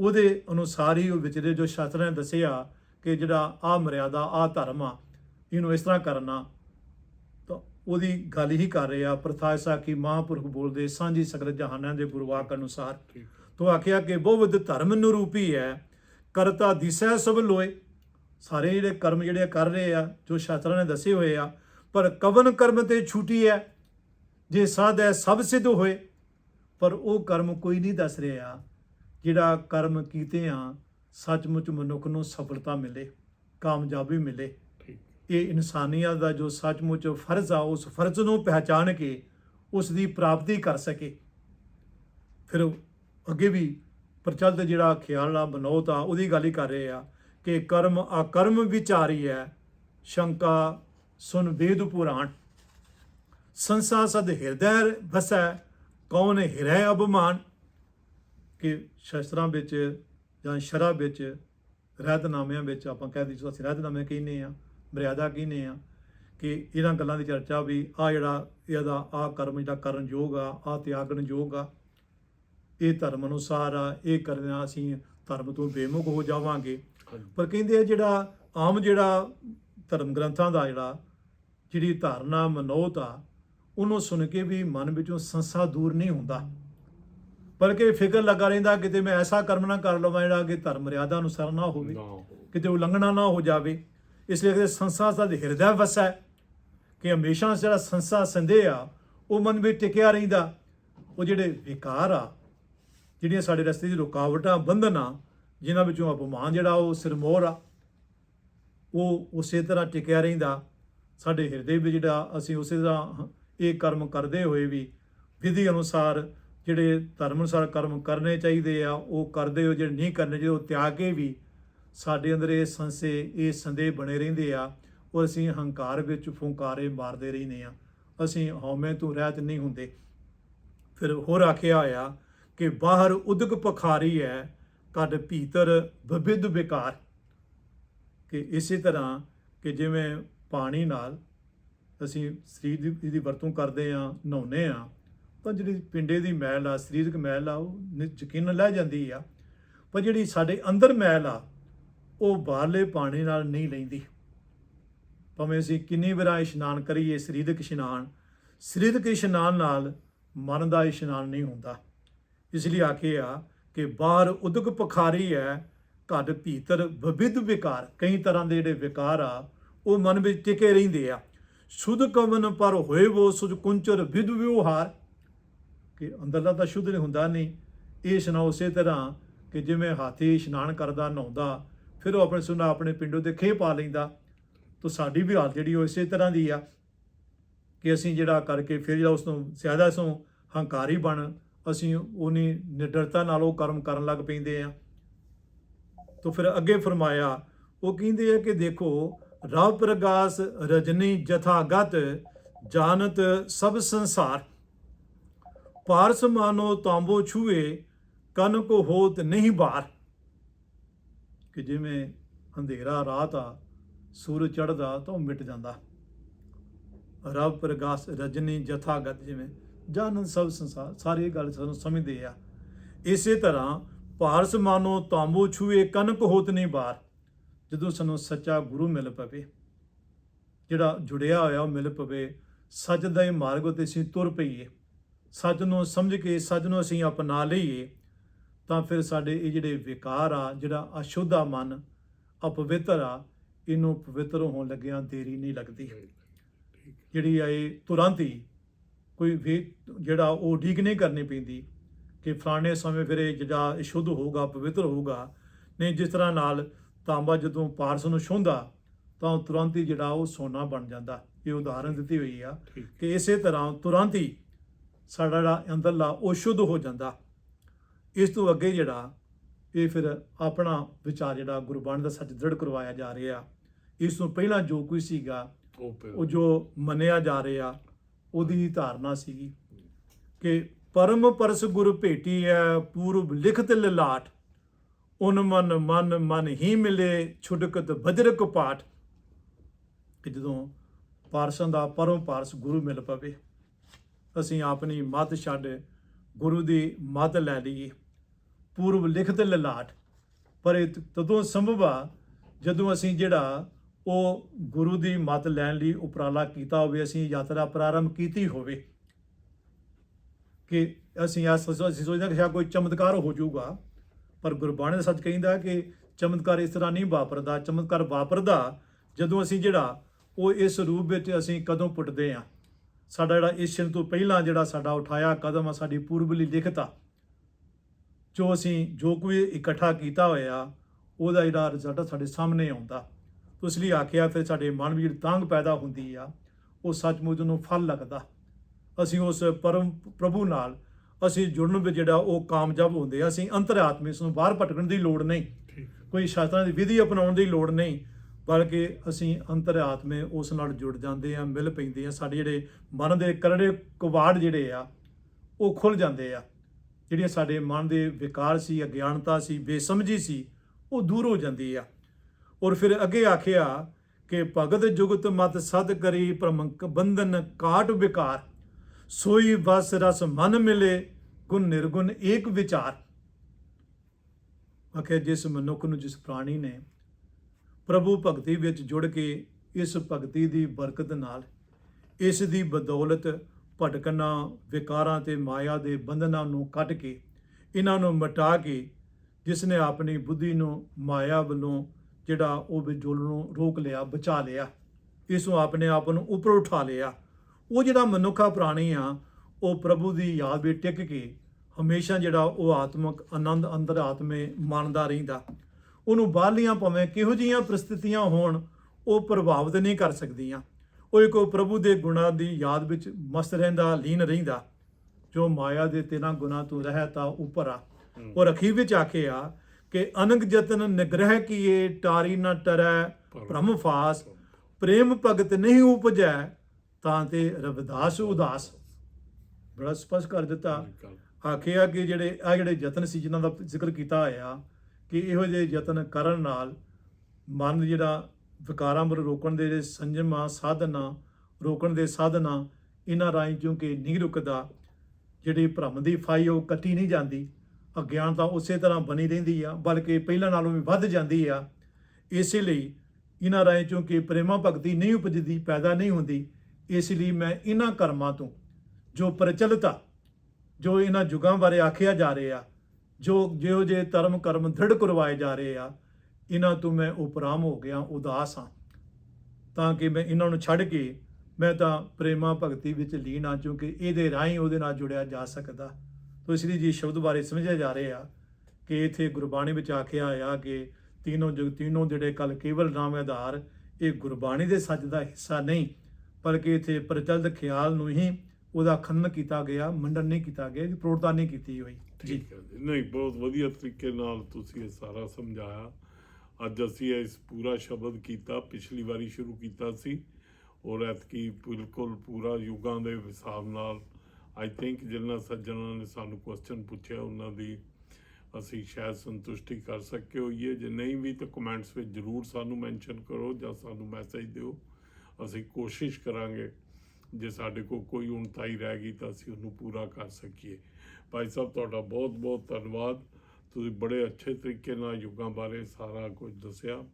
ਉਹਦੇ ਅਨੁਸਾਰ ਹੀ ਉਹ ਵਿਚਰੇ ਜੋ ਸ਼ਾਸਤਰਾਂ ਨੇ ਦੱਸਿਆ ਕਿ ਜਿਹੜਾ ਆ ਮਰਿਆਦਾ ਆ ਧਰਮ ਆ ਇਹਨੂੰ ਇਸ ਤਰ੍ਹਾਂ ਕਰਨਾ। ਤਾਂ ਉਹਦੀ ਗੱਲ ਹੀ ਕਰ ਰਿਹਾ ਪ੍ਰਥਾ ਐਸਾ ਕਿ ਮਹਾਂਪੁਰਖ ਬੋਲਦੇ ਸਾਂਝੀ ਸਗਲ ਜਹਾਨਾਂ ਦੇ ਗੁਰਵਾਕ ਅਨੁਸਾਰ। ਤੋ ਆਖਿਆ ਕਿ ਬਹੁਵਿਧ ਧਰਮ ਨੂਰੂਪੀ ਹੈ ਕਰਤਾ ਦਿਸੈ ਸਭ ਲੋਏ। ਸਾਰੇ ਜਿਹੜੇ ਕਰਮ ਜਿਹੜੇ ਕਰ ਰਹੇ ਆ ਜੋ ਸ਼ਾਸਤਰਾਂ ਨੇ ਦੱਸੇ ਹੋਏ ਆ ਪਰ ਕਵਨ ਕਰਮ ਤੇ ਛੂਟੀ ਹੈ ਜੇ ਸਾਧ ਹੈ ਸਭ ਸਿੱਧ ਹੋਏ ਪਰ ਉਹ ਕਰਮ ਕੋਈ ਨਹੀਂ ਦੱਸ ਰਿਹਾ ਜਿਹੜਾ ਕਰਮ ਕੀਤੇ ਆ ਸੱਚਮੁੱਚ ਮਨੁੱਖ ਨੂੰ ਸਫਲਤਾ ਮਿਲੇ ਕਾਮਯਾਬੀ ਮਿਲੇ। ਇਹ ਇਨਸਾਨੀਅਤ ਦਾ ਜੋ ਸੱਚਮੁੱਚ ਫਰਜ਼ ਆ ਉਸ ਫਰਜ਼ ਨੂੰ ਪਹਿਚਾਨ ਕੇ ਉਸ ਦੀ ਪ੍ਰਾਪਤੀ ਕਰ ਸਕੇ। ਫਿਰ ਅੱਗੇ ਵੀ ਪ੍ਰਚਲਿਤ ਜਿਹੜਾ ਖਿਆਲ ਆ ਬਨੋਤ ਆ ਉਹਦੀ ਗੱਲ ਹੀ ਕਰ ਰਹੇ ਆ ਕਿ ਕਰਮ ਅਕਰਮ ਵਿਚਾਰੀ ਹੈ, ਸ਼ੰਕਾ ਸੁਨ ਵੇਦ ਪੁਰਾਣ। ਸੰਸਾ ਸਦ ਹਿਰਦੈ ਵਸੈ, ਕੌਣ ਹਿਰੈ ਅਭਮਾਨ। ਕਿ ਸ਼ਸਤਰਾਂ ਵਿੱਚ ਜਾਂ ਸ਼ਰਾ ਵਿੱਚ, ਰਹਿਤਨਾਮਿਆਂ ਵਿੱਚ ਆਪਾਂ ਕਹਿ ਦਈਏ, ਅਸੀਂ ਰਹਿਤਨਾਮੇ ਕਹਿੰਦੇ ਆ ਮਰਿਆਦਾ ਕਹਿੰਦੇ ਆ ਕਿ ਇਹਨਾਂ ਗੱਲਾਂ ਦੀ ਚਰਚਾ ਵੀ ਆ ਜਿਹੜਾ ਇਹਦਾ ਆ ਕਰਮ ਜਿਹੜਾ ਕਰਨ ਯੋਗ ਆ ਆ ਤਿਆਗਣ ਯੋਗ ਆ, ਇਹ ਧਰਮ ਅਨੁਸਾਰ ਆ, ਇਹ ਕਰਨਾ ਅਸੀਂ ਧਰਮ ਤੋਂ ਬੇਮੁਖ ਹੋ ਜਾਵਾਂਗੇ। ਪਰ ਕਹਿੰਦੇ ਆ ਜਿਹੜਾ ਆਮ ਜਿਹੜਾ ਧਰਮ ਗ੍ਰੰਥਾਂ ਦਾ ਜਿਹੜਾ ਜਿਹੜੀ ਧਾਰਨਾ ਮਨੋਤ ਆ ਉਹਨੂੰ ਸੁਣ ਕੇ ਵੀ ਮਨ ਵਿੱਚੋਂ ਸੰਸਾ ਦੂਰ ਨਹੀਂ ਹੁੰਦਾ। ਬਲਕਿ ਫਿਕਰ ਲੱਗਾ ਰਹਿੰਦਾ ਕਿਤੇ ਮੈਂ ਐਸਾ ਕਰਮ ਨਾ ਕਰ ਲਵਾਂ ਜਿਹੜਾ ਕਿ ਧਰਮ ਮਰਿਆਦਾ ਅਨੁਸਾਰ ਨਾ ਹੋਵੇ। ਕਿਤੇ ਉਲੰਘਣਾ ਨਾ ਹੋ ਜਾਵੇ। ਇਸ ਲਈ ਕਿ ਸੰਸਾ ਦਾ ਹਿਰਦਾ ਵਸਾ ਕਿ ਹਮੇਸ਼ਾ ਜਿਹੜਾ ਸੰਸਾ ਸੰਦੇਹ ਆ ਉਹ ਮਨ ਵਿੱਚ ਟਿਕਿਆ ਰਹਿੰਦਾ। ਉਹ ਜਿਹੜੇ ਵਿਕਾਰ ਆ ਜਿਹੜੀਆਂ ਸਾਡੇ ਰਸਤੇ ਦੀ ਰੁਕਾਵਟਾਂ ਬੰਧਨ ਆ ਜਿਨ੍ਹਾਂ ਵਿੱਚੋਂ ਅਪਮਾਨ ਜਿਹੜਾ ਉਹ ਸਿਰਮੋਰ ਆ, ਉਹ ਉਸੇ ਤਰ੍ਹਾਂ ਟਿਕਿਆ ਰਹਿੰਦਾ। ਸਾਡੇ ਹਿਰਦੇ ਵਿੱਚ ਜਿਹੜਾ ਅਸੀਂ ਉਸੇ ਤਰ੍ਹਾਂ ਇਹ ਕਰਮ ਕਰਦੇ ਹੋਏ ਵੀ ਵਿਧੀ ਅਨੁਸਾਰ ਜਿਹੜੇ ਧਰਮ ਅਨੁਸਾਰ ਕਰਮ ਕਰਨੇ ਚਾਹੀਦੇ ਆ, ਉਹ ਕਰਦੇ ਹੋ ਜਿਹੜੇ ਨਹੀਂ ਕਰਨੇ ਚਾਹੀਦੇ, ਉਹ ਤਿਆਗ ਕੇ ਵੀ ਸਾਡੇ ਅੰਦਰ ਇਹ ਸੰਸੇ, ਇਹ ਸੰਦੇਹ ਬਣੇ ਰਹਿੰਦੇ ਆ ਔਰ ਅਸੀਂ ਹੰਕਾਰ ਵਿੱਚ ਫੁੰਕਾਰੇ ਮਾਰਦੇ ਰਹਿੰਦੇ ਆ। ਅਸੀਂ ਹਉਮੈ ਤੋਂ ਰਹਿਤ ਨਹੀਂ ਹੁੰਦੇ। ਫਿਰ ਹੋਰ ਆਖਿਆ ਹੋਇਆ ਕਿ ਬਾਹਰ ਉਦਕ ਪਖਾਰੀ ਹੈ ਕੱਢ ਭੀਤਰ ਵਿਵਿਧ ਵਿਕਾਰ ਕਿ ਇਸੇ ਤਰ੍ਹਾਂ ਕਿ ਜਿਵੇਂ ਪਾਣੀ ਨਾਲ ਅਸੀਂ ਸਰੀਰ ਦੀ ਇਹਦੀ ਵਰਤੋਂ ਕਰਦੇ ਆ ਨਹਾਉਨੇ ਆ ਤਾਂ ਜਿਹੜੀ ਪਿੰਡੇ ਦੀ ਮੈਲ ਆ, ਸਰੀਰਕ ਮੈਲ ਆ, ਉਹ ਨਿ- ਯਕੀਨਨ ਲੈ ਜਾਂਦੀ ਆ। ਪਰ ਜਿਹੜੀ ਸਾਡੇ ਅੰਦਰ ਮੈਲ ਆ, ਉਹ ਬਾਹਰਲੇ ਪਾਣੀ ਨਾਲ ਨਹੀਂ ਲੈਂਦੀ। ਭਾਵੇਂ ਅਸੀਂ ਕਿੰਨੀ ਵਾਰ ਇਸ਼ਨਾਨ ਕਰੀਏ, ਸਰੀਰਕ ਇਸ਼ਨਾਨ ਸਰੀਰਕ ਇਸ਼ਨਾਨ ਨਾਲ ਮਨ ਦਾ ਇਸ਼ਨਾਨ ਨਹੀਂ ਹੁੰਦਾ। ਇਸ ਲਈ ਆਖਿਆ ਕਿ ਬਾਹਰ ਉਦਕ ਪਖਾਰੀ ਹੈ ਘੱਟ ਭੀਤਰ ਵਿਵਿਧ ਵਿਕਾਰ, ਕਈ ਤਰ੍ਹਾਂ ਦੇ ਜਿਹੜੇ ਵਿਕਾਰ ਆ, ਉਹ ਮਨ ਵਿੱਚ ਟਿਕੇ ਰਹਿੰਦੇ ਆ। ਸੁਧ ਕਵਨ ਪਰ ਹੋਏ ਵੋ ਸੁਧ ਕੁੰਚਰ ਵਿਦ ਵਿਵਹਾਰ। ਕਿ ਅੰਦਰਲਾ ਤਾਂ ਸ਼ੁੱਧ ਨਹੀਂ ਹੁੰਦਾ ਨਹੀਂ ਇਹ ਇਸ਼ਨਾਨ ਉਸੇ ਤਰ੍ਹਾਂ ਕਿ ਜਿਵੇਂ ਹਾਥੀ ਇਸ਼ਨਾਨ ਕਰਦਾ, ਨਹਾਉਂਦਾ, ਫਿਰ ਉਹ ਆਪਣੇ ਸੁਣਾ ਆਪਣੇ ਪਿੰਡੋਂ ਦੇ ਖੇ ਪਾ ਲੈਂਦਾ। ਤਾਂ ਸਾਡੀ ਵੀ ਹਾਲਤ ਜਿਹੜੀ ਉਹ ਇਸੇ ਤਰ੍ਹਾਂ ਦੀ ਆ ਕਿ ਅਸੀਂ ਜਿਹੜਾ ਕਰਕੇ ਫਿਰ ਜਿਹੜਾ ਉਸ ਤੋਂ ਜ਼ਿਆਦਾ ਸੋਂ ਹੰਕਾਰੀ ਬਣ ਅਸੀਂ ਉਹਨੀ ਨਿਡਰਤਾ ਨਾਲ ਉਹ ਕਰਮ ਕਰਨ ਲੱਗ ਪੈਂਦੇ ਆ। ਤਾਂ ਫਿਰ ਅੱਗੇ ਫਰਮਾਇਆ, ਉਹ ਕਹਿੰਦੇ ਆ ਕਿ ਦੇਖੋ ਰਵ ਪ੍ਰਗਾਸ ਰਜਨੀ ਜਥਾਗਤ ਜਾਣਤ ਸਭ ਸੰਸਾਰ। ਪਾਰਸ ਮਾਨੋ ਤਾਂਬੋ ਛੂਏ, ਕਨ ਕੋ ਹੋਤ ਨਹੀਂ ਬਾਰ। ਕਿ ਜਿਵੇਂ ਅੰਧੇਰਾ ਰਾਤ ਆ, ਸੂਰਜ ਚੜਦਾ ਤਾਂ ਉਹ ਮਿਟ ਜਾਂਦਾ। ਰਵ ਪ੍ਰਗਾਸ ਰਜਨੀ ਜਥਾਗਤ ਜਿਵੇਂ ਜਾਣਨ ਸਭ ਸੰਸਾਰ ਸਾਰੇ ਇਹ ਗੱਲ ਸਾਨੂੰ ਸਮਝਦੇ ਆ। ਇਸੇ ਤਰ੍ਹਾਂ ਪਾਰਸ ਮਾਨੋ ਤਾਂਬੋ ਛੂਏ ਕਨਕ ਹੋਤ ਨਹੀਂ ਬਾਰ ਜਦੋਂ ਸਾਨੂੰ ਸੱਚਾ ਗੁਰੂ ਮਿਲ ਪਵੇ। ਜਿਹੜਾ ਜੁੜਿਆ ਹੋਇਆ ਉਹ ਮਿਲ ਪਵੇ ਸੱਚ ਦਾ ਹੀ ਮਾਰਗ ਉਤੇ ਅਸੀਂ ਤੁਰ ਪਈਏ। ਸੱਚ ਨੂੰ ਸਮਝ ਕੇ ਸੱਚ ਨੂੰ ਅਸੀਂ ਅਪਣਾ ਲਈਏ ਤਾਂ ਫਿਰ ਸਾਡੇ ਇਹ ਜਿਹੜੇ ਵਿਕਾਰ ਆ ਜਿਹੜਾ ਅਸ਼ੁੱਧ ਮਨ ਅਪਵਿੱਤਰ ਆ ਇਹਨੂੰ ਪਵਿੱਤਰ ਹੋਣ ਲੱਗਿਆਂ ਦੇਰੀ ਨਹੀਂ ਲੱਗਦੀ। ਜਿਹੜੀ ਆ ਇਹ ਤੁਰੰਤ ਹੀ ਕੋਈ ਵੀ ਜਿਹੜਾ ਉਹ ਠੀਕ ਨਹੀਂ ਕਰਨੀ ਪੈਂਦੀ ਕਿ ਫਲਾਣੇ ਸਮੇਂ ਫਿਰ ਇਹ ਜਿਹੜਾ ਸ਼ੁੱਧ ਹੋਊਗਾ ਪਵਿੱਤਰ ਹੋਊਗਾ। ਨਹੀਂ ਜਿਸ ਤਰ੍ਹਾਂ ਨਾਲ ਤਾਂਬਾ ਜਦੋਂ ਪਾਰਸ ਨੂੰ ਛੁੰਦਾ ਤਾਂ ਤੁਰੰਤ ਹੀ ਜਿਹੜਾ ਉਹ ਸੋਨਾ ਬਣ ਜਾਂਦਾ। ਇਹ ਉਦਾਹਰਨ ਦਿੱਤੀ ਹੋਈ ਆ ਕਿ ਇਸੇ ਤਰ੍ਹਾਂ ਤੁਰੰਤ ਹੀ ਸਾਡਾ ਜਿਹੜਾ ਅੰਦਰਲਾ ਉਹ ਸ਼ੁੱਧ ਹੋ ਜਾਂਦਾ। ਇਸ ਤੋਂ ਅੱਗੇ ਜਿਹੜਾ ਇਹ ਫਿਰ ਆਪਣਾ ਵਿਚਾਰ ਜਿਹੜਾ ਗੁਰਬਾਣੀ ਦਾ ਸੱਚ ਦ੍ਰਿੜ ਕਰਵਾਇਆ ਜਾ ਰਿਹਾ। ਇਸ ਤੋਂ ਪਹਿਲਾਂ ਜੋ ਕੋਈ ਸੀਗਾ ਉਹ ਜੋ ਮੰਨਿਆ ਜਾ ਰਿਹਾ ਉਹਦੀ ਧਾਰਨਾ ਸੀਗੀ ਕਿ ਪਰਮ ਪਰਸ ਗੁਰ ਭੇਟੀ ਹੈ ਪੂਰਬ ਲਿਖਤ ਲਲਾਟ। ਉਨ ਮਨ ਮਨ ਮਨ ਹੀ ਮਿਲੇ ਛੁਡਕਤ ਬਜਰਕ ਪਾਠ। ਕਿ ਜਦੋਂ ਪਾਰਸਾਂ ਦਾ ਪਰਮ ਪਾਰਸ ਗੁਰੂ ਮਿਲ ਪਵੇ, ਅਸੀਂ ਆਪਣੀ ਮਤ ਛੱਡ ਗੁਰੂ ਦੀ ਮਤ ਲੈ ਲਈਏ। ਪੂਰਬ ਲਿਖਤ ਲਲਾਟ। ਪਰ ਇਹ ਤਦੋਂ ਸੰਭਵ ਆ ਜਦੋਂ ਅਸੀਂ ਜਿਹੜਾ ਉਹ ਗੁਰੂ ਦੀ ਮੱਤ ਲੈਣ ਲਈ ਉਪਰਾਲਾ ਕੀਤਾ ਹੋਵੇ, ਅਸੀਂ ਯਾਤਰਾ ਪ੍ਰਾਰੰਭ ਕੀਤੀ ਹੋਵੇ, ਕਿ ਅਸੀਂ ਆ ਅਸੀਂ ਸੋਚਦੇ ਕਿ ਸ਼ਾਇਦ ਕੋਈ ਚਮਤਕਾਰ ਹੋ ਜਾਊਗਾ, ਪਰ ਗੁਰਬਾਣੀ ਦਾ ਸੱਚ ਕਹਿੰਦਾ ਕਿ ਚਮਤਕਾਰ ਇਸ ਤਰ੍ਹਾਂ ਨਹੀਂ ਵਾਪਰਦਾ, ਚਮਤਕਾਰ ਵਾਪਰਦਾ ਜਦੋਂ ਅਸੀਂ ਜਿਹੜਾ ਉਹ ਇਸ ਰੂਪ ਵਿੱਚ ਅਸੀਂ ਕਦੋਂ ਪੁੱਟਦੇ ਆ ਸਾਡਾ ਜਿਹੜਾ ਇਸ ਸ਼ਿਨ ਤੋਂ ਪਹਿਲਾਂ ਜਿਹੜਾ ਸਾਡਾ ਉਠਾਇਆ ਕਦਮ ਆ, ਸਾਡੀ ਪੂਰਬਲੀ ਲਿਖਤ ਆ ਜੋ ਅਸੀਂ ਜੋ ਕੋਈ ਇਕੱਠਾ ਕੀਤਾ ਹੋਇਆ, ਉਹਦਾ ਜਿਹੜਾ ਰਿਜ਼ਲਟ ਸਾਡੇ ਸਾਹਮਣੇ ਆਉਂਦਾ। ਤੋ ਇਸ ਲਈ ਆਖਿਆ ਫਿਰ ਸਾਡੇ ਮਨ ਵਿੱਚ ਜਿਹੜੀ ਤਾਂਗ ਪੈਦਾ ਹੁੰਦੀ ਆ ਉਹ ਸੱਚਮੁੱਚ ਨੂੰ ਫਲ ਲੱਗਦਾ। ਅਸੀਂ ਉਸ ਪਰਮ ਪ੍ਰਭੂ ਨਾਲ ਅਸੀਂ ਜੁੜਨ ਵਿੱਚ ਜਿਹੜਾ ਉਹ ਕਾਮਯਾਬ ਹੁੰਦੇ ਆ ਅਸੀਂ ਅੰਤਰਾਤਮੇ ਇਸ ਨੂੰ ਬਾਹਰ ਭਟਕਣ ਦੀ ਲੋੜ ਨਹੀਂ। ਕੋਈ ਸ਼ਾਸਤਰਾਂ ਦੀ ਵਿਧੀ ਅਪਣਾਉਣ ਦੀ ਲੋੜ ਨਹੀਂ ਬਲਕਿ ਅਸੀਂ ਅੰਤਰਾਤਮੇ ਉਸ ਨਾਲ ਜੁੜ ਜਾਂਦੇ ਆ ਮਿਲ ਪੈਂਦੇ ਆ। ਸਾਡੇ ਜਿਹੜੇ ਮਨ ਦੇ ਕਰੜੇ ਕਵਾੜ ਜਿਹੜੇ ਆ ਉਹ ਖੁੱਲ ਜਾਂਦੇ ਆ। ਜਿਹੜੀਆਂ ਸਾਡੇ ਮਨ ਦੇ ਵਿਕਾਰ ਸੀ ਅਗਿਆਨਤਾ ਸੀ ਬੇਸਮਝੀ ਸੀ ਉਹ ਦੂਰ ਹੋ ਜਾਂਦੀ ਆ। ਔਰ ਫਿਰ ਅੱਗੇ ਆਖਿਆ ਕਿ ਭਗਤ ਜੁਗਤ ਮਤ ਸਦ ਕਰੀ ਪ੍ਰਮੰਕ ਬੰਧਨ ਕਾਟ ਵਿਕਾਰ, ਸੋਈ ਵਸ ਰਸ ਮਨ ਮਿਲੇ ਗੁਣ ਨਿਰਗੁਣ ਏਕ ਵਿਚਾਰ। ਆਖਿਆ, ਜਿਸ ਮਨੁੱਖ ਨੂੰ ਜਿਸ ਪ੍ਰਾਣੀ ਨੇ ਪ੍ਰਭੂ ਭਗਤੀ ਵਿੱਚ ਜੁੜ ਕੇ ਇਸ ਭਗਤੀ ਦੀ ਬਰਕਤ ਨਾਲ ਇਸ ਦੀ ਬਦੌਲਤ ਭਟਕਣਾ, ਵਿਕਾਰਾਂ ਤੇ ਮਾਇਆ ਦੇ ਬੰਧਨਾਂ ਨੂੰ ਕੱਟ ਕੇ, ਇਹਨਾਂ ਨੂੰ ਮਿਟਾ ਕੇ, ਜਿਸ ਨੇ ਆਪਣੀ ਬੁੱਧੀ ਨੂੰ ਮਾਇਆ ਵੱਲੋਂ ਜਿਹੜਾ ਉਹ ਵਿਜੋਲ ਨੂੰ ਰੋਕ ਲਿਆ ਬਚਾ ਲਿਆ ਇਸ ਨੂੰ ਆਪਣੇ ਆਪ ਨੂੰ ਉੱਪਰ ਉਠਾ ਲਿਆ। ਉਹ ਜਿਹੜਾ ਮਨੁੱਖਾ ਪ੍ਰਾਣੀ ਆ ਉਹ ਪ੍ਰਭੂ ਦੀ ਯਾਦ ਵਿੱਚ ਟਿਕ ਕੇ ਹਮੇਸ਼ਾ ਜਿਹੜਾ ਉਹ ਆਤਮਿਕ ਆਨੰਦ ਅੰਦਰ ਆਤਮੇ ਮੰਨਦਾ ਰਹਿੰਦਾ। ਉਹਨੂੰ ਬਾਹਰਲੀਆਂ ਭਾਵੇਂ ਕਿਹੋ ਜਿਹੀਆਂ ਪ੍ਰਸਥਿਤੀਆਂ ਹੋਣ ਉਹ ਪ੍ਰਭਾਵਿਤ ਨਹੀਂ ਕਰ ਸਕਦੀਆਂ। ਉਹ ਇੱਕ ਉਹ ਪ੍ਰਭੂ ਦੇ ਗੁਣਾਂ ਦੀ ਯਾਦ ਵਿੱਚ ਮਸਤ ਰਹਿੰਦਾ ਲੀਨ ਰਹਿੰਦਾ। ਜੋ ਮਾਇਆ ਦੇ ਤੇਨਾਂ ਗੁਨਾ ਤੋਂ ਰਹਿਤਾ ਉੱਪਰ ਆ। ਔਰ ਅਖੀਰ ਵਿੱਚ ਆਖਿਆ ਕਿ ਅਨੰਗ ਜਤਨ ਨਿਗ੍ਰਹਿ ਕੀਏ, ਟਾਰੀ ਨਾ ਟਰੈ, ਭ੍ਰਮ ਫਾਸ। ਪ੍ਰੇਮ ਭਗਤ ਨਹੀਂ ਉਪਜੈ, ਤਾਂ ਤੇ ਰਵਿਦਾਸ ਉਦਾਸ। ਬੜਾ ਸਪਸ਼ਟ ਕਰ ਦਿੱਤਾ। ਆਖਿਆ ਕਿ ਜਿਹੜੇ ਆ ਜਿਹੜੇ ਯਤਨ ਸੀ, ਜਿਨ੍ਹਾਂ ਦਾ ਜ਼ਿਕਰ ਕੀਤਾ ਹੋਇਆ, ਕਿ ਇਹੋ ਜਿਹੇ ਯਤਨ ਕਰਨ ਨਾਲ ਮਨ ਜਿਹੜਾ ਵਿਕਾਰਾਂ ਨੂੰ ਰੋਕਣ ਦੇ ਜਿਹੜੇ ਸੰਜਮ ਆ ਸਾਧਨਾ, ਰੋਕਣ ਦੇ ਸਾਧਨਾ, ਇਹਨਾਂ ਰਾਹੀਂ ਕਿਉਂਕਿ ਨਹੀਂ ਰੁਕਦਾ, ਜਿਹੜੀ ਭ੍ਰਮ ਦੀ ਫਾਈ ਉਹ ਕੱਟੀ ਨਹੀਂ ਜਾਂਦੀ। ਅਗਿਆਨਤਾ ਉਸੇ ਤਰ੍ਹਾਂ ਬਣੀ ਰਹਿੰਦੀ ਆ, ਬਲਕਿ ਪਹਿਲਾਂ ਨਾਲੋਂ ਵੀ ਵੱਧ ਜਾਂਦੀ ਆ। ਇਸੇ ਲਈ ਇਹਨਾਂ ਰਾਹੀਂ ਕਿ ਪ੍ਰੇਮਾ ਭਗਤੀ ਨਹੀਂ ਉਪਜਦੀ, ਪੈਦਾ ਨਹੀਂ ਹੁੰਦੀ, ਇਸ ਲਈ ਮੈਂ ਇਹਨਾਂ ਕਰਮਾਂ ਤੋਂ ਜੋ ਪ੍ਰਚਲਿਤ ਆ, ਜੋ ਇਹਨਾਂ ਯੁਗਾਂ ਬਾਰੇ ਆਖਿਆ ਜਾ ਰਿਹਾ, ਜੋ ਜਿਹੋ ਜੇ ਧਰਮ ਕਰਮ ਦ੍ਰਿੜ ਕਰਵਾਏ ਜਾ ਰਹੇ ਆ, ਇਹਨਾਂ ਤੋਂ ਮੈਂ ਉਪਰਾਮ ਹੋ ਗਿਆ, ਉਦਾਸ ਹਾਂ। ਤਾਂ ਕਿ ਮੈਂ ਇਹਨਾਂ ਨੂੰ ਛੱਡ ਕੇ ਮੈਂ ਤਾਂ ਪ੍ਰੇਮਾ ਭਗਤੀ ਵਿੱਚ ਲੀਨ ਆ ਚੁੱਕੇ ਇਹਦੇ ਰਾਹੀਂ ਉਹਦੇ ਨਾਲ ਜੁੜਿਆ ਜਾ ਸਕਦਾ। ਤੋ ਇਸ ਲਈ ਜੀ ਸ਼ਬਦ ਬਾਰੇ ਸਮਝਿਆ ਜਾ ਰਿਹਾ ਕਿ ਇਥੇ ਗੁਰਬਾਣੀ ਵਿੱਚ ਆਖਿਆ ਆ ਕਿ ਤੀਨੋਂ ਜੁਗ ਤੀਨੋਂ ਜਿਹੜੇ ਕਲ ਕੇਵਲ ਨਾਮ ਆਧਾਰ, ਇਹ ਗੁਰਬਾਣੀ ਦੇ ਸੱਚ ਦਾ ਹਿੱਸਾ ਨਹੀਂ, ਬਲਕਿ ਇਥੇ ਪ੍ਰਚਲਿਤ ਖਿਆਲ ਨੂੰ ਹੀ ਉਹਦਾ ਖੰਡਨ ਕੀਤਾ ਗਿਆ, ਮੰਡਨ ਨਹੀਂ ਕੀਤਾ ਗਿਆ ਪ੍ਰੋੜਤਾ ਨਹੀਂ ਕੀਤੀ ਹੋਈ। ਠੀਕ ਹੈ ਜੀ। ਨਹੀਂ, ਬਹੁਤ ਵਧੀਆ ਤਰੀਕੇ ਨਾਲ ਤੁਸੀਂ ਇਹ ਸਾਰਾ ਸਮਝਾਇਆ। ਅੱਜ ਅਸੀਂ ਇਸ ਪੂਰਾ ਸ਼ਬਦ ਕੀਤਾ, ਪਿਛਲੀ ਵਾਰੀ ਸ਼ੁਰੂ ਕੀਤਾ ਸੀ। ਔਰ ਐਤਕੀ ਬਿਲਕੁਲ ਪੂਰਾ ਯੁਗਾਂ ਦੇ ਹਿਸਾਬ ਨਾਲ ਆਈ ਥਿੰਕ ਜਿਨ੍ਹਾਂ ਸੱਜਣਾਂ ਨੇ ਸਾਨੂੰ ਕੁਐਸਚਨ ਪੁੱਛਿਆ ਉਹਨਾਂ ਦੀ ਅਸੀਂ ਸ਼ਾਇਦ ਸੰਤੁਸ਼ਟੀ ਕਰ ਸਕੇ ਹੋਈਏ। ਜੇ ਨਹੀਂ ਵੀ ਤਾਂ ਕਮੈਂਟਸ ਵਿੱਚ ਜਰੂਰ ਸਾਨੂੰ ਮੈਂਸ਼ਨ ਕਰੋ ਜਾਂ ਸਾਨੂੰ ਮੈਸੇਜ ਦਿਓ। ਅਸੀਂ ਕੋਸ਼ਿਸ਼ ਕਰਾਂਗੇ ਜੇ ਸਾਡੇ ਕੋਲ ਕੋਈ ਉਣਤਾਈ ਰਹਿ ਗਈ ਤਾਂ ਅਸੀਂ ਉਹਨੂੰ ਪੂਰਾ ਕਰ ਸਕੀਏ। ਭਾਈ ਸਾਹਿਬ ਤੁਹਾਡਾ ਬਹੁਤ ਬਹੁਤ ਧੰਨਵਾਦ। ਤੁਸੀਂ ਬੜੇ ਅੱਛੇ ਤਰੀਕੇ ਨਾਲ ਯੁੱਗਾਂ ਬਾਰੇ ਸਾਰਾ ਕੁਝ ਦੱਸਿਆ।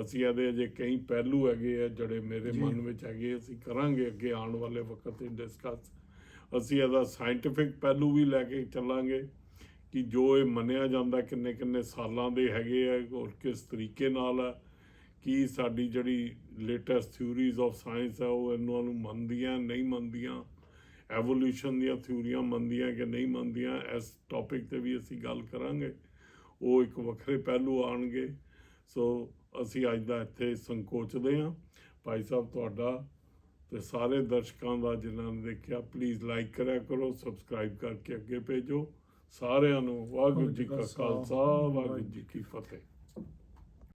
ਅਸੀਂ ਇਹਦੇ ਅਜੇ ਕਈ ਪਹਿਲੂ ਹੈਗੇ ਆ ਜਿਹੜੇ ਮੇਰੇ। ਮਨ ਵਿੱਚ ਹੈਗੇ। ਅਸੀਂ ਕਰਾਂਗੇ ਅੱਗੇ ਆਉਣ ਵਾਲੇ ਵਕਤ ਵਿੱਚ ਡਿਸਕਸ ਅਸੀਂ ਇਹਦਾ ਸਾਇੰਟੀਫਿਕ ਪਹਿਲੂ ਵੀ ਲੈ ਕੇ ਚੱਲਾਂਗੇ ਕਿ ਜੋ ਇਹ ਮੰਨਿਆ ਜਾਂਦਾ ਕਿੰਨੇ ਕਿੰਨੇ ਸਾਲਾਂ ਦੇ ਹੈਗੇ ਆ ਔਰ ਕਿਸ ਤਰੀਕੇ ਨਾਲ ਹੈ ਕੀ ਸਾਡੀ ਜਿਹੜੀ ਲੇਟੈਸਟ ਥਿਊਰੀਜ਼ ਆਫ ਸਾਇੰਸ ਹੈ ਉਹ ਇਹਨਾਂ ਨੂੰ ਮੰਨਦੀਆਂ, ਨਹੀਂ ਮੰਨਦੀਆਂ ਐਵੋਲੂਸ਼ਨ ਦੀਆਂ ਥਿਊਰੀਆਂ ਮੰਨਦੀਆਂ ਕਿ ਨਹੀਂ ਮੰਨਦੀਆਂ, ਇਸ ਟੌਪਿਕ ਤੇ ਵੀ ਅਸੀਂ ਗੱਲ ਕਰਾਂਗੇ। ਉਹ ਇੱਕ ਵੱਖਰੇ ਪਹਿਲੂ ਆਣਗੇ ਸੋ ਅਸੀਂ ਅੱਜ ਦਾ ਇੱਥੇ ਸੰਕੋਚਦੇ ਹਾਂ। ਭਾਈ ਸਾਹਿਬ, ਤੁਹਾਡਾ ਤੇ ਸਾਰੇ ਦਰਸ਼ਕਾਂ ਦਾ ਜਿਨ੍ਹਾਂ ਨੇ ਦੇਖਿਆ ਪਲੀਜ਼ ਲਾਈਕ ਕਰਿਆ ਕਰੋ ਸਬਸਕ੍ਰਾਈਬ ਕਰਕੇ ਅੱਗੇ ਭੇਜੋ। ਸਾਰਿਆਂ ਨੂੰ ਵਾਹਿਗੁਰੂ ਜੀ ਕਾ ਖਾਲਸਾ ਵਾਹਿਗੁਰੂ ਜੀ ਕੀ ਫਤਿਹ।